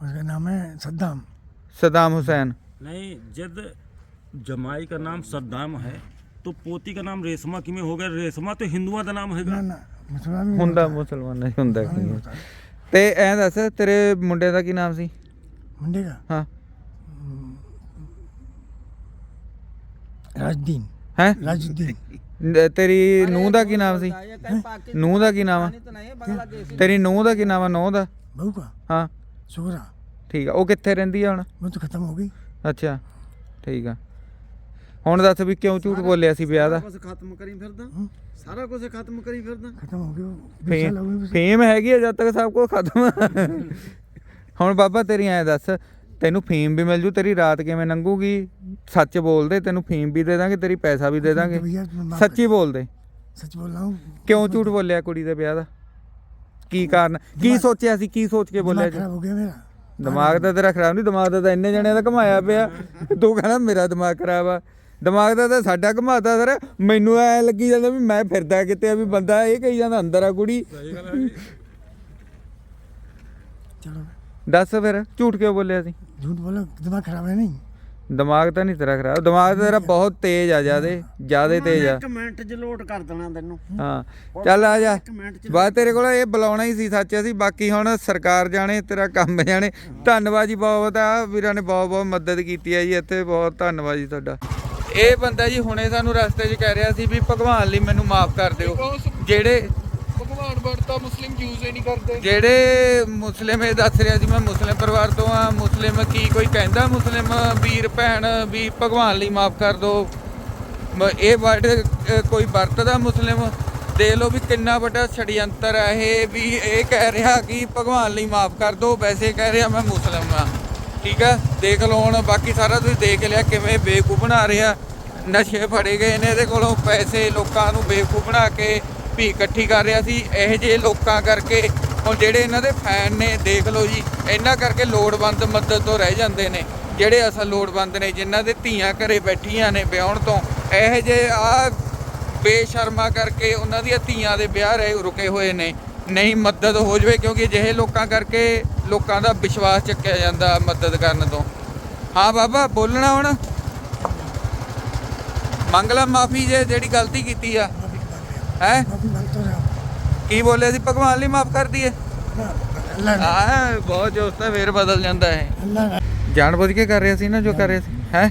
[SPEAKER 2] उसका नाम है सद्दाम
[SPEAKER 1] ਸਦਾਮ ਹੁਸੈਨ
[SPEAKER 3] नहीं जब जमाई का नाम सद्दाम है तो पोती का नाम रेशमा किमें हो गया रेशमा तो हिंदुआ का नाम हैगा
[SPEAKER 2] ना ना मुसलमान भी
[SPEAKER 1] ਹੁੰਦਾ ਮੁਸਲਮਾਨ ਨਹੀਂ ਹੁੰਦਾ ਕੀ ਹੈ। ਤੇ ਐਂ ਦੱਸ ਤੇਰੇ ਮੁੰਡੇ ਦਾ ਕੀ ਨਾਮ ਸੀ
[SPEAKER 2] मुंडे का
[SPEAKER 1] ਹਾਂ
[SPEAKER 2] राजदीन
[SPEAKER 1] ਹੈ
[SPEAKER 2] राजुद्दीन
[SPEAKER 1] ਤੇਰੀ ਨੂੰਹ ਦਾ ਕੀ ਨਾਮ ਸੀ
[SPEAKER 5] ये कहीं पाकिस्तानी
[SPEAKER 1] ਨੂੰਹ ਦਾ ਕੀ ਨਾਮ ਆ
[SPEAKER 5] तो नहीं है बांग्लादेशी
[SPEAKER 1] ਤੇਰੀ ਨੂੰਹ ਦਾ ਕੀ ਨਾਮ ਆ ਨੂੰਹ ਦਾ
[SPEAKER 2] बहू का
[SPEAKER 1] ਹਾਂ
[SPEAKER 2] ਸੋਹਰਾ
[SPEAKER 1] ਠੀਕ ਆ ਉਹ ਕਿੱਥੇ ਰਹਿੰਦੀ ਆ ਹੁਣ?
[SPEAKER 2] ਉਹ ਤਾਂ ਖਤਮ ਹੋ ਗਈ।
[SPEAKER 1] ਅੱਛਾ ਠੀਕ ਆ। ਹੁਣ ਦੱਸ ਵੀ ਕਿਉਂ ਝੂਠ ਬੋਲਿਆ ਸੀ ਵਿਆਹ ਦਾ?
[SPEAKER 6] ਬਸ ਖਤਮ ਕਰੀ ਫਿਰਦਾ। ਸਾਰਾ ਕੁਝ ਖਤਮ ਕਰੀ ਫਿਰਦਾ।
[SPEAKER 2] ਖਤਮ ਹੋ ਗਿਆ।
[SPEAKER 1] ਫੇਮ ਹੈਗੀ ਆ ਜਦ ਤੱਕ ਸਭ ਕੁਝ ਖਤਮ। ਹੁਣ ਬਾਬਾ ਤੇਰੀ ਐ ਦੱਸ ਤੈਨੂੰ ਫੇਮ ਵੀ ਮਿਲ ਜੂ ਤੇਰੀ ਰਾਤ ਕਿਵੇਂ ਲੰਘੂਗੀ? ਸੱਚ ਬੋਲਦੇ ਤੈਨੂੰ ਫੇਮ ਵੀ ਦੇ ਦਾਂਗੇ ਤੇਰੀ ਪੈਸਾ ਵੀ ਦੇ ਦਾਂਗੇ।
[SPEAKER 2] ਸੱਚੀ ਬੋਲਦੇ
[SPEAKER 1] ਸੱਚ ਬੋਲਾਂ। ਕਿਉਂ ਝੂਠ ਬੋਲਿਆ ਕੁੜੀ ਦੇ ਵਿਆਹ ਦਾ? ਕੀ ਕਾਰਨ? ਕੀ ਸੋਚਿਆ ਸੀ? ਕੀ ਸੋਚ ਕੇ ਬੋਲਿਆ ਦਿਮਾਗ ਤਾਂ ਤੇਰਾ ਖਰਾਬ ਨਹੀਂ ਦਿਮਾਗ ਤਾਂ ਇੰਨੇ ਜਣਿਆਂ ਦਾ ਘਮਾਇਆ ਪਿਆ। ਤੂੰ ਕਹਿੰਦਾ ਮੇਰਾ ਦਿਮਾਗ ਖਰਾਬ ਆ। ਦਿਮਾਗ ਦਾ ਤਾਂ ਸਾਡਾ ਘਮਾਤਾ ਸਰ। ਮੈਨੂੰ ਐ ਲੱਗੀ ਜਾਂਦਾ ਵੀ ਮੈਂ ਫਿਰਦਾ ਕਿਤੇ ਆ ਵੀ ਬੰਦਾ ਇਹ ਕਹੀ ਜਾਂਦਾ ਅੰਦਰ ਆ ਕੁੜੀ।
[SPEAKER 2] ਚਲੋ।
[SPEAKER 1] ਦੱਸ ਫਿਰ ਝੂਠ ਕਿਉਂ ਬੋਲਿਆ ਸੀ?
[SPEAKER 2] ਝੂਠ ਬੋਲਾ ਦਿਮਾਗ ਖਰਾਬ ਹੈ ਨਹੀਂ।
[SPEAKER 1] ਦਿਮਾਗ ਤਾਂ ਨਹੀਂ ਤੇਰਾ ਖਰਾਬ ਦਿਮਾਗ ਤੇਰਾ ਬਹੁਤ ਤੇਜ਼ ਆ ਜਿਆਦੇ ਜਿਆਦੇ ਤੇਜ਼ ਆ।
[SPEAKER 6] ਇੱਕ ਮਿੰਟ ਚ ਲੋਡ ਕਰ ਦੇਣਾ ਤੈਨੂੰ।
[SPEAKER 1] ਹਾਂ ਚੱਲ ਆ ਜਾ।
[SPEAKER 6] ਮਿੰਟ ਚ
[SPEAKER 1] ਬਸ ਤੇਰੇ ਕੋਲ ਇਹ ਬੁਲਾਉਣਾ ਹੀ ਸੀ ਸੱਚ ਅਸੀਂ ਬਾਕੀ ਹੁਣ ਸਰਕਾਰ ਜਾਣੇ ਤੇਰਾ ਕੰਮ ਜਾਣੇ। ਧੰਨਵਾਦ ਜੀ ਬਹੁਤ ਆ ਵੀਰਾਂ ਨੇ ਬਹੁਤ ਬਹੁਤ ਮਦਦ ਕੀਤੀ ਹੈ ਜੀ ਇੱਥੇ ਬਹੁਤ ਧੰਨਵਾਦ ਜੀ ਤੁਹਾਡਾ। ਇਹ ਬੰਦਾ ਜੀ ਹੁਣੇ ਸਾਨੂੰ ਰਸਤੇ 'ਚ ਕਹਿ ਰਿਹਾ ਸੀ ਵੀ ਭਗਵਾਨ ਲਈ ਮੈਨੂੰ ਮਾਫ ਕਰ ਦਿਓ। ਜਿਹੜੇ
[SPEAKER 7] ਭਗਵਾਨ ਤਾਂ ਮੁਸਲਿਮ ਯੂਜ਼ ਹੀ ਨਹੀਂ ਕਰਦੇ।
[SPEAKER 1] ਜਿਹੜੇ ਮੁਸਲਿਮ ਇਹ ਦੱਸ ਰਿਹਾ ਸੀ ਮੈਂ ਮੁਸਲਿਮ ਪਰਿਵਾਰ ਤੋਂ ਆ ਮੁਸਲਿਮ ਕੀ ਕੋਈ ਕਹਿੰਦਾ? ਮੁਸਲਿਮ ਵੀਰ, ਭੈਣ, ਵੀ ਭਗਵਾਨ ਲਈ ਮਾਫ ਕਰ ਦਿਓ ਇਹ ਵਰਡ ਕੋਈ ਵਰਤਦਾ ਮੁਸਲਿਮ? ਦੇਖ ਲਓ ਵੀ ਕਿੰਨਾ ਵੱਡਾ ਛੜਯੰਤਰ ਹੈ ਇਹ। ਵੀ ਇਹ ਕਹਿ ਰਿਹਾ ਕਿ ਭਗਵਾਨ ਲਈ ਮਾਫ ਕਰ ਦਿਓ ਵੈਸੇ ਕਹਿ ਰਿਹਾ ਮੈਂ ਮੁਸਲਿਮ ਆ ਠੀਕ ਹੈ ਦੇਖ ਲਓ ਹੁਣ, ਬਾਕੀ ਸਾਰਾ ਤੁਸੀਂ ਦੇਖ ਲਿਆ ਕਿਵੇਂ ਬੇਵਕੂਫ ਬਣਾ ਰਿਹਾ। ਨਸ਼ੇ ਫੜੇ ਗਏ ਨੇ ਇਹਦੇ ਕੋਲੋਂ। ਪੈਸੇ ਲੋਕਾਂ ਨੂੰ ਬੇਵਕੂਫ ਬਣਾ ਕੇ ਭੀ ਇਕੱਠੀ ਕਰ ਰਿਹਾ ਸੀ, ਇਹੋ ਜਿਹੇ ਲੋਕਾਂ ਕਰਕੇ ਹੁਣ ਜਿਹੜੇ ਇਹਨਾਂ ਦੇ ਫੈਨ ਨੇ, ਦੇਖ ਲਓ ਜੀ, ਇਹਨਾਂ ਕਰਕੇ ਲੋੜਵੰਦ ਮਦਦ ਤੋਂ ਰਹਿ ਜਾਂਦੇ ਨੇ, ਜਿਹੜੇ ਅਸਲ ਲੋੜਵੰਦ ਨੇ, ਜਿਨ੍ਹਾਂ ਦੇ ਧੀਆਂ ਘਰੇ ਬੈਠੀਆਂ ਨੇ ਵਿਆਹਣ ਤੋਂ, ਇਹੋ ਜਿਹੇ ਆ ਬੇਸ਼ਰਮਾ ਕਰਕੇ ਉਹਨਾਂ ਦੀਆਂ ਧੀਆਂ ਦੇ ਵਿਆਹ ਰਹੇ, ਰੁਕੇ ਹੋਏ ਨੇ, ਨਹੀਂ ਮਦਦ ਹੋ ਜਵੇ, ਕਿਉਂਕਿ ਜਿਹੇ ਲੋਕਾਂ ਕਰਕੇ ਲੋਕਾਂ ਦਾ ਵਿਸ਼ਵਾਸ ਚੱਕਿਆ ਜਾਂਦਾ ਮਦਦ ਕਰਨ ਤੋਂ। ਹਾਂ ਬਾਬਾ, ਬੋਲਣਾ ਹੁਣ। ਮੰਗਲਾ ਮਾਫੀ ਜੇ, ਜਿਹੜੀ ਗਲਤੀ ਕੀਤੀ ਆ। ਹੈ? ਕੀ ਬੋਲੇ ਸੀ? ਭਗਵਾਨ ਲਈ ਮਾਫ ਕਰ ਦਈਏ। ਹਾਂ ਬਹੁਤ ਜੋਸ਼ ਤਾਂ ਫੇਰ ਬਦਲ ਜਾਂਦਾ ਹੈ
[SPEAKER 2] ਅੱਲਾ
[SPEAKER 1] ਨੇ। ਕੇ ਕਰ ਰਿਹਾ ਸੀ ਨਾ ਜੋ ਕਰ ਰਿਹਾ ਸੀ? ਹੈ?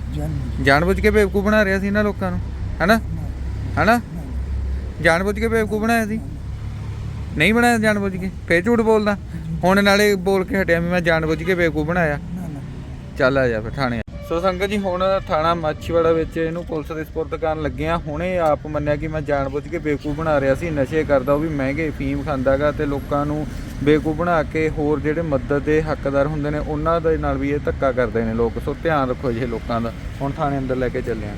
[SPEAKER 1] ਜਾਣਬੁੱਝ ਕੇ। ਬੇਵਕੂਫ ਬਣਾ ਰਿਹਾ ਸੀ ਨਾ ਲੋਕਾਂ ਨੂੰ। ਹੈਨਾ? ਹੈਨਾ? ਜਾਣਬੁੱਝ ਕੇ ਬੇਵਕੂ ਬਣਾਇਆ ਸੀ? ਨਹੀਂ ਬਣਾਇਆ ਜਾਣ ਬੁੱਝ ਕੇ? ਫੇਰ ਝੂਠ ਬੋਲਦਾ? ਹੁਣ ਨਾਲੇ ਬੋਲ ਕੇ ਹਟਿਆ ਵੀ ਮੈਂ ਜਾਣਬੁੱਝ ਕੇ ਬੇਵਕੂ ਬਣਾਇਆ। ਚੱਲ ਆ ਜਾ ਫਿਰ ਥਾਣੇ ਸੋ ਸੰਗਤ ਜੀ, ਹੁਣ ਥਾਣਾ ਮਾਛੀਵਾੜਾ ਵਿੱਚ ਇਹਨੂੰ ਪੁਲਿਸ ਦੇ ਸਪੁਰਦ ਕਰਨ ਲੱਗੇ ਆ ਹੁਣੇ ਆਪ ਮੰਨਿਆ ਕਿ ਮੈਂ ਜਾਣਬੁੱਝ ਕੇ ਬੇਵਕੂਫ ਬਣਾ ਰਿਹਾ ਸੀ। ਨਸ਼ੇ ਕਰਦਾ, ਉਹ ਵੀ ਮਹਿੰਗੇ ਫੀਮ ਖਾਂਦਾਗਾ ਤੇ ਲੋਕਾਂ ਨੂੰ ਬੇਵਕੂਫ ਬਣਾ ਕੇ ਹੋਰ ਜਿਹੜੇ ਮਦਦ ਦੇ ਹੱਕਦਾਰ ਹੁੰਦੇ ਨੇ, ਉਹਨਾਂ ਦੇ ਨਾਲ ਵੀ ਇਹ ਧੱਕਾ ਕਰਦੇ ਨੇ ਲੋਕ। ਸੋ ਧਿਆਨ ਰੱਖੋ ਇਹ ਲੋਕਾਂ ਦਾ। ਹੁਣ ਥਾਣੇ ਅੰਦਰ ਲੈ ਕੇ ਚੱਲੇ ਆਂ